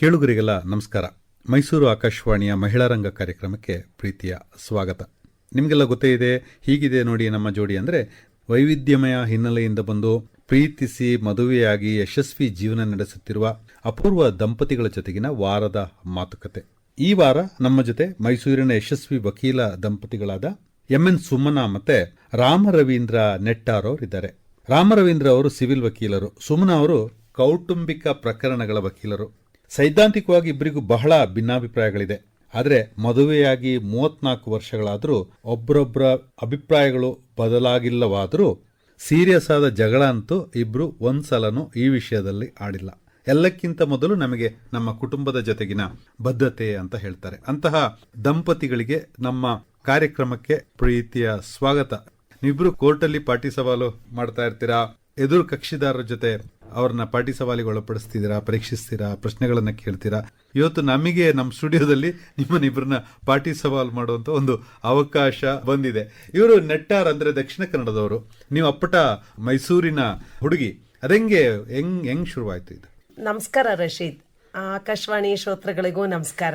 ಕೇಳುಗರಿಗೆಲ್ಲ ನಮಸ್ಕಾರ. ಮೈಸೂರು ಆಕಾಶವಾಣಿಯ ಮಹಿಳಾ ರಂಗ ಕಾರ್ಯಕ್ರಮಕ್ಕೆ ಪ್ರೀತಿಯ ಸ್ವಾಗತ. ನಿಮಗೆಲ್ಲ ಗೊತ್ತೇ ಇದೆ, ಹೀಗಿದೆ ನೋಡಿ ನಮ್ಮ ಜೋಡಿ ಅಂದರೆ ವೈವಿಧ್ಯಮಯ ಹಿನ್ನೆಲೆಯಿಂದ ಬಂದು ಪ್ರೀತಿಸಿ ಮದುವೆಯಾಗಿ ಯಶಸ್ವಿ ಜೀವನ ನಡೆಸುತ್ತಿರುವ ಅಪೂರ್ವ ದಂಪತಿಗಳ ಜೊತೆಗಿನ ವಾರದ ಮಾತುಕತೆ. ಈ ವಾರ ನಮ್ಮ ಜೊತೆ ಮೈಸೂರಿನ ಯಶಸ್ವಿ ವಕೀಲ ದಂಪತಿಗಳಾದ ಎಂ ಎನ್ ಸುಮನಾ ಮತ್ತೆ ರಾಮ ರವೀಂದ್ರ ನೆಟ್ಟಾರ್ ಅವರಿದ್ದಾರೆ. ರಾಮ ರವೀಂದ್ರ ಅವರು ಸಿವಿಲ್ ವಕೀಲರು, ಸುಮನ ಅವರು ಕೌಟುಂಬಿಕ ಪ್ರಕರಣಗಳ ವಕೀಲರು. ಸೈದ್ಧಾಂತಿಕವಾಗಿ ಇಬ್ಬರಿಗೂ ಬಹಳ ಭಿನ್ನಾಭಿಪ್ರಾಯಗಳಿದೆ. ಆದರೆ ಮದುವೆಯಾಗಿ ಮೂವತ್ನಾಲ್ಕು ವರ್ಷಗಳಾದರೂ ಒಬ್ಬರೊಬ್ಬರ ಅಭಿಪ್ರಾಯಗಳು ಬದಲಾಗಿಲ್ಲವಾದರೂ ಸೀರಿಯಸ್ ಆದ ಜಗಳ ಅಂತೂ ಇಬ್ಬರು ಒಂದ್ಸಲನೂ ಈ ವಿಷಯದಲ್ಲಿ ಆಡಿಲ್ಲ. ಎಲ್ಲಕ್ಕಿಂತ ಮೊದಲು ನಮಗೆ ನಮ್ಮ ಕುಟುಂಬದ ಜೊತೆಗಿನ ಬದ್ಧತೆ ಅಂತ ಹೇಳ್ತಾರೆ. ಅಂತಹ ದಂಪತಿಗಳಿಗೆ ನಮ್ಮ ಕಾರ್ಯಕ್ರಮಕ್ಕೆ ಪ್ರೀತಿಯ ಸ್ವಾಗತ. ನೀವಿಬ್ರು ಕೋರ್ಟಲ್ಲಿ ಪಾರ್ಟಿ ಸವಾಲು ಮಾಡ್ತಾ ಇರ್ತೀರಾ? ಎದುರು ಕಕ್ಷಿದಾರರ ಜೊತೆ ಅವ್ರನ್ನ ಪಾಟಿ ಸವಾಲಿಗೆ ಒಳಪಡಿಸ್ತಿದ್ದೀರಾ ಪರೀಕ್ಷಿಸ್ತೀರಾ ಪ್ರಶ್ನೆಗಳನ್ನ ಕೇಳ್ತೀರಾ? ಇವತ್ತು ನಮಗೆ ನಮ್ಮ ಸ್ಟುಡಿಯೋದಲ್ಲಿ ನಿಮ್ಮನ್ನಿಬ್ಬರನ್ನ ಪಾಟಿ ಸವಾಲ್ ಮಾಡುವಂತ ಒಂದು ಅವಕಾಶ ಬಂದಿದೆ. ಇವರು ನೆಟ್ಟಾರ್ ಅಂದ್ರೆ ದಕ್ಷಿಣ ಕನ್ನಡದವರು. ನೀವು ಅಪ್ಪಟ ಮೈಸೂರಿನ ಹುಡುಗಿ. ಅದೆಂಗೆ ಹೆಂಗ್ ಹೆಂಗ್ ಶುರುವಾಯ್ತು ಇದು? ನಮಸ್ಕಾರ ರಶೀದ್. ಆಕಾಶವಾಣಿ ಶ್ರೋತ್ರಗಳಿಗೂ ನಮಸ್ಕಾರ.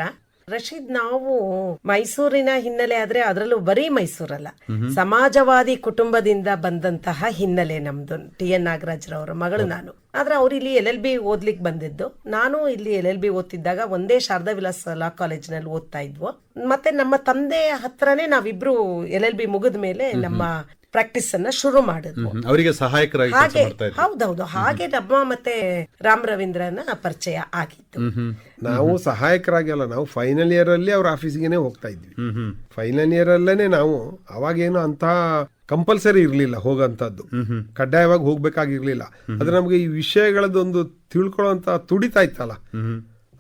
ರಶೀದ್ ನಾವು ಮೈಸೂರಿನ ಹಿನ್ನೆಲೆ ಆದ್ರೆ ಅದರಲ್ಲೂ ಬರೀ ಮೈಸೂರಲ್ಲ. ಸಮಾಜವಾದಿ ಕುಟುಂಬದಿಂದ ಬಂದಂತಹ ಹಿನ್ನೆಲೆ ನಮ್ದು ಟಿ ಎನ್ ನಾಗರಾಜ್ರವರ ಮಗಳು ನಾನು. ಆದ್ರೆ ಅವ್ರು ಇಲ್ಲಿ ಎಲ್ ಎಲ್ ಬಿ ಓದ್ಲಿಕ್ಕೆ ಬಂದಿದ್ದು. ನಾನು ಇಲ್ಲಿ ಎಲ್ ಎಲ್ ಬಿ ಓದ್ತಿದ್ದಾಗ ಒಂದೇ ಶಾರದಾ ವಿಲಾಸ್ ಲಾ ಕಾಲೇಜ್ನಲ್ಲಿ ಓದ್ತಾ ಇದ್ವು. ಮತ್ತೆ ನಮ್ಮ ತಂದೆ ಹತ್ರನೇ ನಾವಿಬ್ರು ಎಲ್ ಎಲ್ ಬಿ ಮುಗಿದ ಮೇಲೆ ನಮ್ಮ ಪ್ರಾಕ್ಟೀಸ್ ಅನ್ನ ಶುರು ಮಾಡಿದ್ವು. ಅವರಿಗೆ ಸಹಾಯಕರಾಗಿ ಕೆಲಸ ಹಾಗೆ ಹೌದೌದು. ಹಾಗೆ ನಮ್ಮ ಮತ್ತೆ ರಾಮ್ ರವೀಂದ್ರನ ಪರಿಚಯ ಆಗಿತ್ತು. ನಾವು ಸಹಾಯಕರಾಗಿ ಅಲ್ಲ ನಾವು ಫೈನಲ್ ಇಯರ್ ಅಲ್ಲಿ ಅವ್ರ ಆಫೀಸ್ಗೆನೆ ಹೋಗ್ತಾ ಇದ್ವಿ. ಫೈನಲ್ ಇಯರ್ ಅಲ್ಲೇನೆ ನಾವು ಅವಾಗೇನು ಅಂತ ಕಂಪಲ್ಸರಿ ಇರಲಿಲ್ಲ ಹೋಗಂತದ್ದು ಕಡ್ಡಾಯವಾಗಿ ಹೋಗ್ಬೇಕಾಗಿರ್ಲಿಲ್ಲ. ಆದ್ರೆ ನಮ್ಗೆ ಈ ವಿಷಯಗಳದೊಂದು ತಿಳ್ಕೊಳ್ಳೋಂತ ತುಡಿತಾ ಇತ್ತಲ್ಲ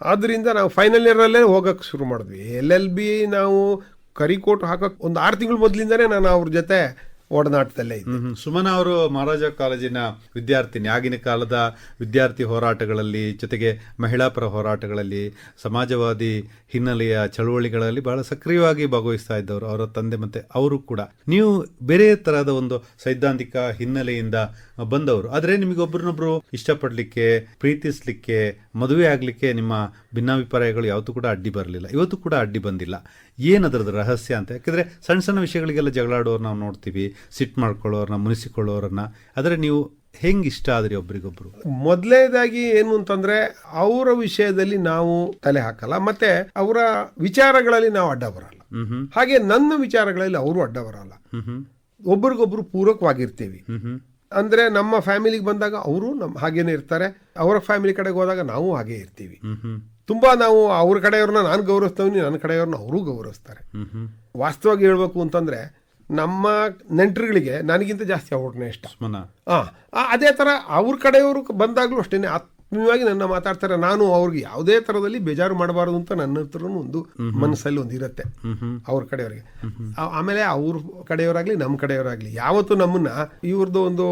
ಆದ್ರಿಂದ ನಾವು ಫೈನಲ್ ಇಯರ್ ಅಲ್ಲೇ ಹೋಗಕ್ ಶುರು ಮಾಡಿದ್ವಿ. ಎಲ್ ಎಲ್ ಬಿ ನಾವು ಕರಿಕೋಟ್ ಹಾಕಕ್ ಒಂದು ಆರು ತಿಂಗಳು ಮೊದಲಿಂದನೇ ನಾನು ಅವ್ರ ಜೊತೆ ಒಡನಾಟದಲ್ಲೇ. ಸುಮನ ಅವರು ಮಹಾರಾಜ ಕಾಲೇಜಿನ ವಿದ್ಯಾರ್ಥಿನಿ ಆಗಿನ ಕಾಲದ ವಿದ್ಯಾರ್ಥಿ ಹೋರಾಟಗಳಲ್ಲಿ, ಜೊತೆಗೆ ಮಹಿಳಾ ಪರ ಹೋರಾಟಗಳಲ್ಲಿ, ಸಮಾಜವಾದಿ ಹಿನ್ನೆಲೆಯ ಚಳುವಳಿಗಳಲ್ಲಿ ಬಹಳ ಸಕ್ರಿಯವಾಗಿ ಭಾಗವಹಿಸ್ತಾ ಇದ್ದವರು, ಅವರ ತಂದೆ ಮತ್ತೆ ಅವರು ಕೂಡ ನೀವು ಬೇರೆ ತರಹದ ಒಂದು ಸೈದ್ಧಾಂತಿಕ ಹಿನ್ನೆಲೆಯಿಂದ ಬಂದವರು, ಆದರೆ ನಿಮಗೆ ಒಬ್ಬರನ್ನೊಬ್ಬರು ಇಷ್ಟಪಡಲಿಕ್ಕೆ, ಪ್ರೀತಿಸಲಿಕ್ಕೆ, ಮದುವೆ ಆಗಲಿಕ್ಕೆ ನಿಮ್ಮ ಭಿನ್ನಾಭಿಪ್ರಾಯಗಳು ಯಾವತ್ತೂ ಕೂಡ ಅಡ್ಡಿ ಬರಲಿಲ್ಲ. ಇವತ್ತು ಕೂಡ ಅಡ್ಡಿ ಬಂದಿಲ್ಲ. ಏನದ್ರದ್ದು ರಹಸ್ಯ ಅಂತ? ಯಾಕೆಂದರೆ ಸಣ್ಣ ಸಣ್ಣ ವಿಷಯಗಳಿಗೆಲ್ಲ ಜಗಳಾಡೋರು ನಾವು ನೋಡ್ತೀವಿ ಸಿಟ್ ಮಾಡ್ಕೊಳ್ಳೋರನ್ನ ಮುನಿಸಿಕೊಳ್ಳೋರನ್ನ ಆದರೆ ನೀವು ಹೆಂಗೆ ಇಷ್ಟ ಆದ್ರಿ ಒಬ್ರಿಗೊಬ್ರು? ಮೊದಲನೇದಾಗಿ ಏನು ಅಂತಂದ್ರೆ ಅವರ ವಿಷಯದಲ್ಲಿ ನಾವು ತಲೆ ಹಾಕಲ್ಲ ಮತ್ತೆ ಅವರ ವಿಚಾರಗಳಲ್ಲಿ ನಾವು ಅಡ್ಡ ಬರಲ್ಲ. ಹಾಗೆ ನನ್ನ ವಿಚಾರಗಳಲ್ಲಿ ಅವರು ಅಡ್ಡ ಬರಲ್ಲ. ಒಬ್ರಿಗೊಬ್ರು ಪೂರಕವಾಗಿರ್ತೀವಿ. ಅಂದ್ರೆ ನಮ್ಮ ಫ್ಯಾಮಿಲಿಗೆ ಬಂದಾಗ ಅವರು ನಮ್ಮ ಹಾಗೇನೆ ಇರ್ತಾರೆ ಅವರ ಫ್ಯಾಮಿಲಿ ಕಡೆಗೆ ಹೋದಾಗ ನಾವು ಹಾಗೆ ಇರ್ತೀವಿ. ತುಂಬಾ ನಾವು ಅವ್ರ ಕಡೆಯವ್ರನ್ನ ನಾನು ಗೌರವಿಸ್ತೇನೆ ನನ್ನ ಕಡೆಯವ್ರನ್ನ ಅವರು ಗೌರವಿಸ್ತಾರೆ. ವಾಸ್ತವವಾಗಿ ಹೇಳಬೇಕು ಅಂತಂದ್ರೆ ನಮ್ಮ ನೆಂಟರುಗಳಿಗೆ ನನಗಿಂತ ಜಾಸ್ತಿ ಅವ್ರನ್ನ ಇಷ್ಟ. ಹಾಂ ಅದೇ ತರ ಅವ್ರ ಕಡೆಯವರು ಬಂದಾಗಲೂ ಅಷ್ಟೇ ಆತ್ಮೀಯವಾಗಿ ನನ್ನ ಮಾತಾಡ್ತಾರೆ ನಾನು ಅವ್ರಿಗೆ ಯಾವುದೇ ತರದಲ್ಲಿ ಬೇಜಾರು ಮಾಡಬಾರದು ಅಂತ ನನ್ನ ಹತ್ರನೂ ಒಂದು ಮನಸ್ಸಲ್ಲಿ ಒಂದು ಇರುತ್ತೆ. ಅವ್ರ ಕಡೆಯವರಿಗೆ. ಆಮೇಲೆ ಅವ್ರ ಕಡೆಯವರಾಗ್ಲಿ ನಮ್ಮ ಕಡೆಯವರಾಗ್ಲಿ. ಯಾವತ್ತು ನಮ್ಮನ್ನ ಇವ್ರದ್ದು ಒಂದು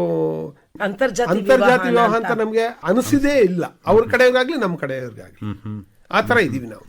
ಅಂತರ್ಜಾತಿ ಅಂತರ್ಜಾತಿ ವಿವಾಹ ಅಂತ. ನಮ್ಗೆ ಅನಿಸಿದೇ ಇಲ್ಲ. ಅವ್ರ ಕಡೆಯವ್ರಿಗಾಗ್ಲಿ ನಮ್ಮ ಕಡೆಯವ್ರಿಗಾಗ್ಲಿ. ಆ ತರ ಇದೀವಿ ನಾವು.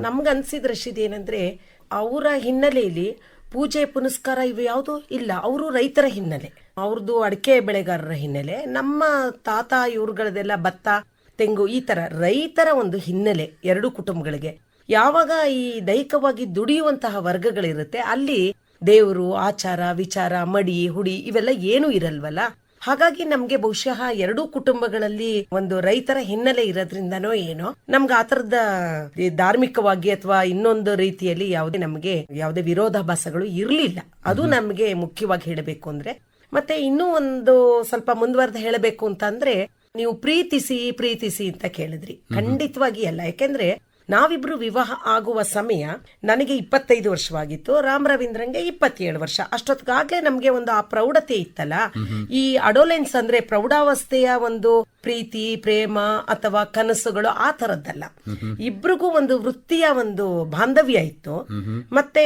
ನಮ್ಗೆ ಅನ್ಸಿದ ರಶೀದ್ ಏನಂದ್ರೆ ಅವರ ಹಿನ್ನೆಲೆಯಲ್ಲಿ ಪೂಜೆ ಪುನಸ್ಕಾರ ಇವು ಯಾವುದು ಇಲ್ಲ. ಅವರು ರೈತರ ಹಿನ್ನೆಲೆ. ಅವ್ರದ್ದು ಅಡಿಕೆ ಬೆಳೆಗಾರರ ಹಿನ್ನೆಲೆ. ನಮ್ಮ ತಾತ ಇವ್ರುಗಳದೆಲ್ಲ ಭತ್ತ ತೆಂಗು ಈ ತರ ರೈತರ ಒಂದು ಹಿನ್ನೆಲೆ ಎರಡು ಕುಟುಂಬಗಳಿಗೆ. ಯಾವಾಗ ಈ ದೈಹಿಕವಾಗಿ ದುಡಿಯುವಂತಹ ವರ್ಗಗಳಿರುತ್ತೆ ಅಲ್ಲಿ ದೇವರು ಆಚಾರ ವಿಚಾರ ಮಡಿ ಹುಡಿ ಇವೆಲ್ಲ ಏನೂ ಇರಲ್ವಲ್ಲ. ಹಾಗಾಗಿ ನಮ್ಗೆ ಬಹುಶಃ ಎರಡೂ ಕುಟುಂಬಗಳಲ್ಲಿ ಒಂದು ರೈತರ ಹಿನ್ನೆಲೆ ಇರೋದ್ರಿಂದನೋ ಏನೋ ನಮ್ಗೆ ಆತರದ ಧಾರ್ಮಿಕವಾಗಿ ಅಥವಾ ಇನ್ನೊಂದು ರೀತಿಯಲ್ಲಿ ಯಾವುದೇ ನಮಗೆ ಯಾವುದೇ ವಿರೋಧಾಭಾಸಗಳು ಇರಲಿಲ್ಲ. ಅದು ನಮ್ಗೆ ಮುಖ್ಯವಾಗಿ ಹೇಳಬೇಕು ಅಂದ್ರೆ ಮತ್ತೆ ಇನ್ನೂ ಒಂದು ಸ್ವಲ್ಪ ಮುಂದುವರೆದು ಹೇಳಬೇಕು ಅಂತಂದ್ರೆ ನೀವು ಪ್ರೀತಿಸಿ ಪ್ರೀತಿಸಿ ಅಂತ ಕೇಳಿದ್ರಿ. ಖಂಡಿತವಾಗಿ ಅಲ್ಲ. ಯಾಕೆಂದ್ರೆ ನಾವಿಬ್ರು ವಿವಾಹ ಆಗುವ ಸಮಯ ನನಗೆ ಇಪ್ಪತ್ತೈದು ವರ್ಷವಾಗಿತ್ತು ರಾಮ್ ರವೀಂದ್ರಂಗೆ ಇಪ್ಪತ್ತೇಳು ವರ್ಷ. ಅಷ್ಟೊತ್ತಿಗಾಗ್ಲೇ ನಮ್ಗೆ ಒಂದು ಆ ಪ್ರೌಢತೆ ಇತ್ತಲ್ಲ? ಈ ಅಡೋಲೆನ್ಸ್ ಅಂದ್ರೆ ಪ್ರೌಢಾವಸ್ಥೆಯ ಒಂದು ಪ್ರೀತಿ, ಪ್ರೇಮ ಅಥವಾ ಕನಸುಗಳು ಆ ತರದ್ದಲ್ಲ ಇಬ್ರಿಗೂ ಒಂದು ವೃತ್ತಿಯ ಒಂದು ಬಾಂಧವ್ಯ ಇತ್ತು. ಮತ್ತೆ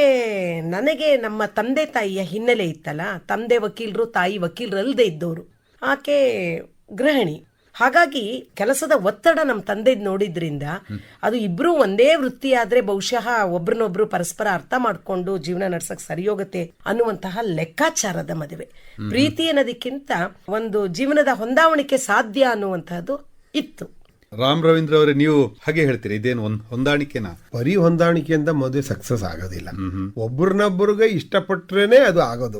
ನನಗೆ ನಮ್ಮ ತಂದೆ ತಾಯಿಯ ಹಿನ್ನೆಲೆ ಇತ್ತಲ್ಲ? ತಂದೆ ವಕೀಲರು, ತಾಯಿ ವಕೀಲರಲ್ಲದೆ ಇದ್ದವರು ಆಕೆ ಗೃಹಿಣಿ. ಹಾಗಾಗಿ ಕೆಲಸದ ಒತ್ತಡ ನಮ್ಮ ತಂದೆ ನೋಡಿದ್ರಿಂದ ಅದು ಇಬ್ರು ಒಂದೇ ವೃತ್ತಿ ಆದ್ರೆ ಬಹುಶಃ ಒಬ್ರನ್ನೊಬ್ರು ಪರಸ್ಪರ ಅರ್ಥ ಮಾಡ್ಕೊಂಡು ಜೀವನ ನಡ್ಸಕ್ ಸರಿ ಹೋಗುತ್ತೆ ಅನ್ನುವಂತಹ ಲೆಕ್ಕಾಚಾರದ ಮದುವೆ. ಪ್ರೀತಿ ಅನ್ನೋದಕ್ಕಿಂತ ಒಂದು ಜೀವನದ ಹೊಂದಾವಣಿಕೆ ಸಾಧ್ಯ ಅನ್ನುವಂತಹದ್ದು ಇತ್ತು. ರಾಮ್ ರವೀಂದ್ರ ಅವರೇ ನೀವು ಹಾಗೆ ಹೇಳ್ತೀರಿ ಇದೇನು ಒಂದ್ ಹೊಂದಾಣಿಕೆನ? ಬರೀ ಹೊಂದಾಣಿಕೆಯಿಂದ ಮದುವೆ ಸಕ್ಸಸ್ ಆಗೋದಿಲ್ಲ. ಒಬ್ರನ್ನೊಬ್ಬರಿಗೆ ಇಷ್ಟಪಟ್ರೇನೆ ಅದು ಆಗೋದು.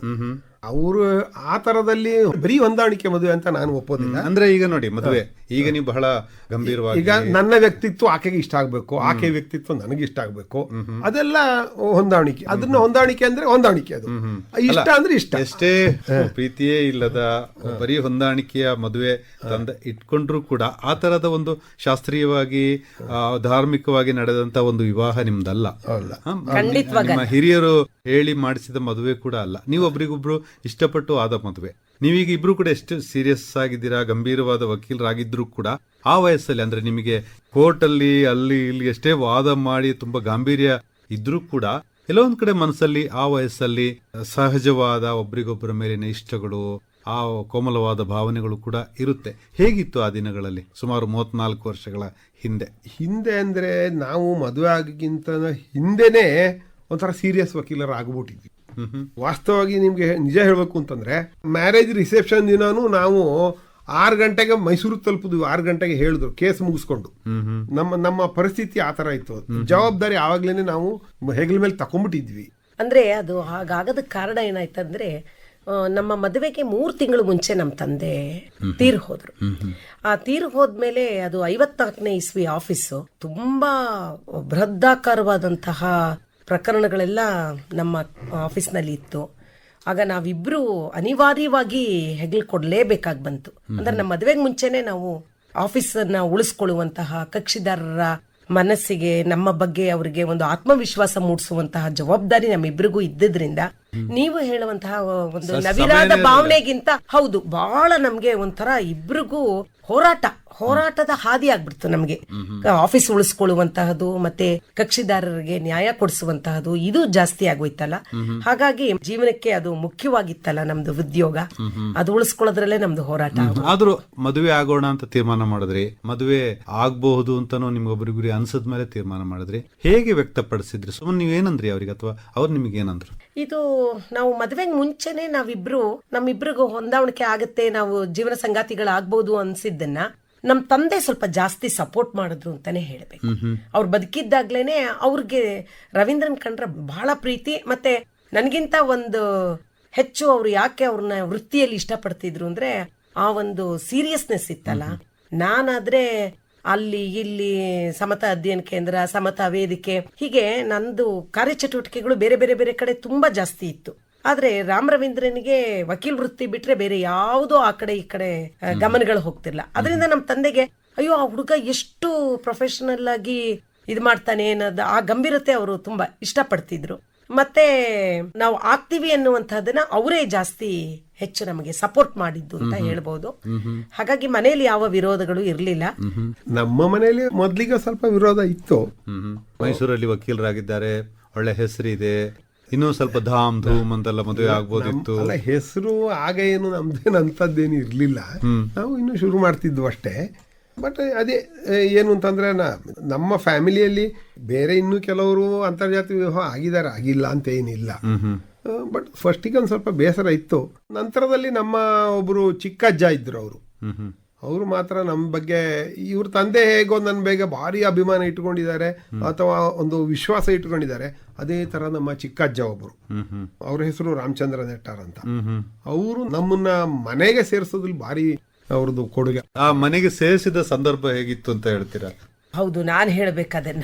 ಅವರು ಆ ತರದಲ್ಲಿ ಬರೀ ಹೊಂದಾಣಿಕೆ ಮದುವೆ ಅಂತ ನಾನು ಒಪ್ಪೋದಿಲ್ಲ. ಅಂದ್ರೆ ಈಗ ನೋಡಿ ಮದುವೆ. ಈಗ ನೀವು ಬಹಳ ಗಂಭೀರವಾಗಿ ಈಗ ನನ್ನ ವ್ಯಕ್ತಿತ್ವ ಆಕೆಗೆ ಇಷ್ಟ ಆಗ್ಬೇಕು ಆಕೆ ವ್ಯಕ್ತಿತ್ವ ನನಗೆ ಇಷ್ಟ ಆಗ್ಬೇಕು ಅದೆಲ್ಲ ಹೊಂದಾಣಿಕೆ. ಅದನ್ನ ಹೊಂದಾಣಿಕೆ ಅಂದ್ರೆ ಹೊಂದಾಣಿಕೆ ಅದು. ಇಷ್ಟ ಅಂದ್ರೆ ಇಷ್ಟ. ಎಷ್ಟೇ ಪ್ರೀತಿಯೇ ಇಲ್ಲದ ಬರೀ ಹೊಂದಾಣಿಕೆಯ ಮದುವೆ ತಂದ ಇಟ್ಕೊಂಡ್ರು ಕೂಡ ಆ ತರದ ಒಂದು ಶಾಸ್ತ್ರೀಯವಾಗಿ ಧಾರ್ಮಿಕವಾಗಿ ನಡೆದಂತ ಒಂದು ವಿವಾಹ ನಿಮ್ದಲ್ಲ. ಅಲ್ಲ. ಹ? ನಿಮ್ಮ ಹಿರಿಯರು ಹೇಳಿ ಮಾಡಿಸಿದ ಮದುವೆ ಕೂಡ ಅಲ್ಲ. ನೀವು ಒಬ್ರಿಗೊಬ್ರು ಇಷ್ಟಪಟ್ಟು ಆದ ಮದುವೆ. ನೀವೀಗ ಇಬ್ರು ಕೂಡ ಎಷ್ಟು ಸೀರಿಯಸ್ ಆಗಿದ್ದೀರಾ, ಗಂಭೀರವಾದ ವಕೀಲರಾಗಿದ್ರು ಕೂಡ ಆ ವಯಸ್ಸಲ್ಲಿ, ಅಂದ್ರೆ ನಿಮಗೆ ಕೋರ್ಟ್ ಅಲ್ಲಿ ಅಲ್ಲಿ ಇಲ್ಲಿ ಎಷ್ಟೇ ವಾದ ಮಾಡಿ ತುಂಬಾ ಗಾಂಭೀರ್ಯ ಇದ್ರೂ ಕೂಡ ಕೆಲವೊಂದ್ ಕಡೆ ಮನಸ್ಸಲ್ಲಿ ಆ ವಯಸ್ಸಲ್ಲಿ ಸಹಜವಾದ ಒಬ್ರಿಗೊಬ್ಬರ ಮೇಲಿನ ಇಷ್ಟಗಳು, ಆ ಕೋಮಲವಾದ ಭಾವನೆಗಳು ಕೂಡ ಇರುತ್ತೆ. ಹೇಗಿತ್ತು ಆ ದಿನಗಳಲ್ಲಿ, ಸುಮಾರು ಮೂವತ್ನಾಲ್ಕು ವರ್ಷಗಳ ಹಿಂದೆ? ಹಿಂದೆ ಅಂದ್ರೆ ನಾವು ಮದುವೆ ಆಗಿಗಿಂತ ಹಿಂದೆನೆ ಒಂಥರ ಸೀರಿಯಸ್ ವಕೀಲರು ಆಗ್ಬಿಟ್ಟಿದ್ವಿ ವಾಸ್ತವವಾಗಿ ನಿಮ್ಗೆ ನಿಜ ಹೇಳ್ಬೇಕು ಅಂತಂದ್ರೆ ಮ್ಯಾರೇಜ್ ರಿಸೆಪ್ಷನ್ ದಿನಾನು ನಾವು ಆರು ಗಂಟೆಗೆ ಮೈಸೂರು ತಲುಪಿದ್ವಿ, ಆರು ಗಂಟೆಗೆ ಹೇಳಿದ್ರು ಕೇಸ್ ಮುಗಿಸ್ಕೊಂಡು. ನಮ್ಮ ನಮ್ಮ ಪರಿಸ್ಥಿತಿ ಆ ತರ ಇತ್ತು. ಜವಾಬ್ದಾರಿ ಆವಾಗ್ಲೇನೆ ನಾವು ಹೆಗಲ ಮೇಲೆ ತಕೊಂಡ್ಬಿಟ್ಟಿದ್ವಿ. ಅಂದ್ರೆ ಅದು ಹಾಗಾಗದ ಕಾರಣ ಏನಾಯ್ತಂದ್ರೆ ನಮ್ಮ ಮದುವೆಗೆ ಮೂರು ತಿಂಗಳು ಮುಂಚೆ ನಮ್ಮ ತಂದೆ ತೀರ್ ಹೋದ್ರು. ಆ ತೀರ್ ಹೋದ್ಮೇಲೆ ಅದು ಐವತ್ನಾಲ್ಕನೇ ಇಸ್ವಿ ಆಫೀಸು ತುಂಬಾ ಬೃಹದಾಕಾರವಾದಂತಹ ಪ್ರಕರಣಗಳೆಲ್ಲ ನಮ್ಮ ಆಫೀಸ್ನಲ್ಲಿ ಇತ್ತು. ಆಗ ನಾವಿಬ್ರು ಅನಿವಾರ್ಯವಾಗಿ ಹೆಗಲು ಕೊಡಲೇಬೇಕಾಗಿ ಬಂತು. ಅಂದ್ರೆ ನಮ್ಮ ಮದುವೆಗೆ ಮುಂಚೆನೆ ನಾವು ಆಫೀಸನ್ನ ಉಳಿಸ್ಕೊಳ್ಳುವಂತಹ ಕಕ್ಷಿದಾರರ ಮನಸ್ಸಿಗೆ ನಮ್ಮ ಬಗ್ಗೆ ಅವರಿಗೆ ಒಂದು ಆತ್ಮವಿಶ್ವಾಸ ಮೂಡಿಸುವಂತಹ ಜವಾಬ್ದಾರಿ ನಮ್ಮಿಬ್ಬರಿಗೂ ಇದ್ದಿದ್ರಿಂದ ನೀವು ಹೇಳುವಂತಹ ಒಂದು ನವಿರಾದ ಭಾವನೆಗಿಂತ ಹೌದು ಬಹಳ ನಮ್ಗೆ ಒಂಥರ ಇಬ್ರಿಗೂ ಹೋರಾಟ ಹೋರಾಟದ ಹಾದಿ ಆಗ್ಬಿಡ್ತು ನಮ್ಗೆ. ಆಫೀಸ್ ಉಳಿಸ್ಕೊಳ್ಳುವಂತಹದ್ದು ಮತ್ತೆ ಕಕ್ಷಿದಾರರಿಗೆ ನ್ಯಾಯ ಕೊಡಿಸುವಂತಹದ್ದು ಇದು ಜಾಸ್ತಿ ಆಗೋಯ್ತಲ್ಲ. ಹಾಗಾಗಿ ಜೀವನಕ್ಕೆ ಅದು ಮುಖ್ಯವಾಗಿತ್ತಲ್ಲ ನಮ್ದು ಉದ್ಯೋಗ. ಅದು ಉಳಿಸ್ಕೊಳ್ಳೋದ್ರಲ್ಲೇ ನಮ್ದು ಹೋರಾಟ. ಆದ್ರೂ ಮದುವೆ ಆಗೋಣ ಅಂತ ತೀರ್ಮಾನ ಮಾಡಿದ್ರಿ ಮದುವೆ ಆಗ್ಬಹುದು ಅಂತಾನು ನಿಮ್ಗೊಬ್ರಿಗುರಿ ಅನ್ಸದ ಮೇಲೆ ತೀರ್ಮಾನ ಮಾಡಿದ್ರಿ. ಹೇಗೆ ವ್ಯಕ್ತಪಡಿಸಿದ್ರಿ? ಸುಮ್ಮನೆ ನೀವೇನಂದ್ರಿ ಅವ್ರಿಗೆ ಅಥವಾ ಅವ್ರು ನಿಮ್ಗೆ ಏನಂದ್ರು? ಇದು ನಾವು ಮದ್ವೆಗ್ ಮುಂಚೆನೆ ನಾವಿಬ್ರು ನಮ್ಮಿಬ್ರಿಗೂ ಹೊಂದಾಣಿಕೆ ಆಗುತ್ತೆ ನಾವು ಜೀವನ ಸಂಗಾತಿಗಳಾಗ್ಬೋದು ಅನ್ಸಿದ್ದನ್ನ ನಮ್ಮ ತಂದೆ ಸ್ವಲ್ಪ ಜಾಸ್ತಿ ಸಪೋರ್ಟ್ ಮಾಡಿದ್ರು ಅಂತಾನೆ ಹೇಳಬೇಕು. ಅವ್ರು ಬದುಕಿದ್ದಾಗ್ಲೇನೆ ಅವ್ರಿಗೆ ರವೀಂದ್ರನ್ ಕಂಡ್ರೆ ಬಹಳ ಪ್ರೀತಿ ಮತ್ತೆ ನನಗಿಂತ ಒಂದು ಹೆಚ್ಚು ಅವ್ರು ಯಾಕೆ ಅವ್ರನ್ನ ವೃತ್ತಿಯಲ್ಲಿ ಇಷ್ಟಪಡ್ತಿದ್ರು ಅಂದ್ರೆ ಆ ಒಂದು ಸೀರಿಯಸ್ನೆಸ್ ಇತ್ತಲ್ಲ. ನಾನಾದ್ರೆ ಅಲ್ಲಿ ಇಲ್ಲಿ ಸಮತಾ ಅಧ್ಯಯನ ಕೇಂದ್ರ ಸಮತಾ ವೇದಿಕೆ ಹೀಗೆ ನಂದು ಕಾರ್ಯಚಟುವಟಿಕೆಗಳು ಬೇರೆ ಬೇರೆ ಬೇರೆ ಕಡೆ ತುಂಬಾ ಜಾಸ್ತಿ ಇತ್ತು. ಆದ್ರೆ ರಾಮ್ ರವೀಂದ್ರನಿಗೆ ವಕೀಲ್ ವೃತ್ತಿ ಬಿಟ್ರೆ ಬೇರೆ ಯಾವುದೋ ಆ ಕಡೆ ಈ ಕಡೆ ಗಮನಗಳು ಹೋಗ್ತಿರ್ಲಿಲ್ಲ. ಅದರಿಂದ ನಮ್ಮ ತಂದೆಗೆ ಅಯ್ಯೋ ಆ ಹುಡುಗ ಎಷ್ಟು ಪ್ರೊಫೆಷನಲ್ ಆಗಿ ಇದು ಮಾಡ್ತಾನೆ ಅನ್ನೋದು ಆ ಗಂಭೀರತೆ ಅವರು ತುಂಬಾ ಇಷ್ಟಪಡ್ತಿದ್ರು. ಮತ್ತೆ ನಾವು ಆಗ್ತೀವಿ ಅನ್ನುವಂಥದ್ದನ್ನ ಅವರೇ ಜಾಸ್ತಿ ಹೆಚ್ಚು ನಮಗೆ ಸಪೋರ್ಟ್ ಮಾಡಿದ್ದು ಅಂತ ಹೇಳ್ಬೋದು. ಹಾಗಾಗಿ ಮನೆಯಲ್ಲಿ ಯಾವ ವಿರೋಧಗಳು ಇರಲಿಲ್ಲ. ನಮ್ಮ ಮನೆಯಲ್ಲಿ ಮೊದ್ಲಿಗೆ ಸ್ವಲ್ಪ ವಿರೋಧ ಇತ್ತು. ಮೈಸೂರಲ್ಲಿ ವಕೀಲರಾಗಿದ್ದಾರೆ ಒಳ್ಳೆ ಹೆಸರಿದೆ. ಇನ್ನೂ ಸ್ವಲ್ಪ ಧಾಮ್ ಧೂಮ್ ಅಂತೆಲ್ಲ ಮದುವೆ ಆಗ್ಬೋದಿತ್ತು. ಅಲ್ಲ ಹೆಸರು ಆಗ ಏನು ನಮ್ದೇನು ಅಂತದ್ದೇನು ಇರ್ಲಿಲ್ಲ. ನಾವು ಇನ್ನು ಶುರು ಮಾಡ್ತಿದ್ವು ಅಷ್ಟೇ. ಬಟ್ ಅದೇ ಏನು ಅಂತಂದ್ರೆ ನಾ- ನಮ್ಮ ಫ್ಯಾಮಿಲಿಯಲ್ಲಿ ಬೇರೆ ಇನ್ನೂ ಕೆಲವರು ಅಂತರ್ಜಾತಿ ವಿವಾಹ ಆಗಿದ್ದಾರೆ. ಆಗಿಲ್ಲ ಅಂತ ಏನಿಲ್ಲ. ಬಟ್ ಫಸ್ಟಿಗೆ ಒಂದು ಸ್ವಲ್ಪ ಬೇಸರ ಇತ್ತು. ನಂತರದಲ್ಲಿ ನಮ್ಮ ಒಬ್ರು ಚಿಕ್ಕಜ್ಜ ಇದ್ರು ಅವರು. ಅವರು ಮಾತ್ರ ನಮ್ಮ ಬಗ್ಗೆ ಇವ್ರ ತಂದೆ ಹೇಗೋ ನನ್ನ ಬೇಗ ಭಾರಿ ಅಭಿಮಾನ ಇಟ್ಕೊಂಡಿದ್ದಾರೆ ಅಥವಾ ಒಂದು ವಿಶ್ವಾಸ ಇಟ್ಕೊಂಡಿದ್ದಾರೆ. ಅದೇ ತರ ನಮ್ಮ ಚಿಕ್ಕಜ್ಜ ಒಬ್ರು. ಅವ್ರ ಹೆಸರು ರಾಮಚಂದ್ರ ನೆಟ್ಟಾರ್ ಅಂತ. ಅವರು ನಮ್ಮನ್ನ ಮನೆಗೆ ಸೇರಿಸೋದ್ರಲ್ಲಿ ಭಾರಿ ಅವ್ರದ್ದು ಕೊಡುಗೆ. ಆ ಮನೆಗೆ ಸೇರಿಸಿದ ಸಂದರ್ಭ ಹೇಗಿತ್ತು ಅಂತ ಹೇಳ್ತೀರಾ? ಹೌದು ನಾನು ಹೇಳ್ಬೇಕದನ್ನ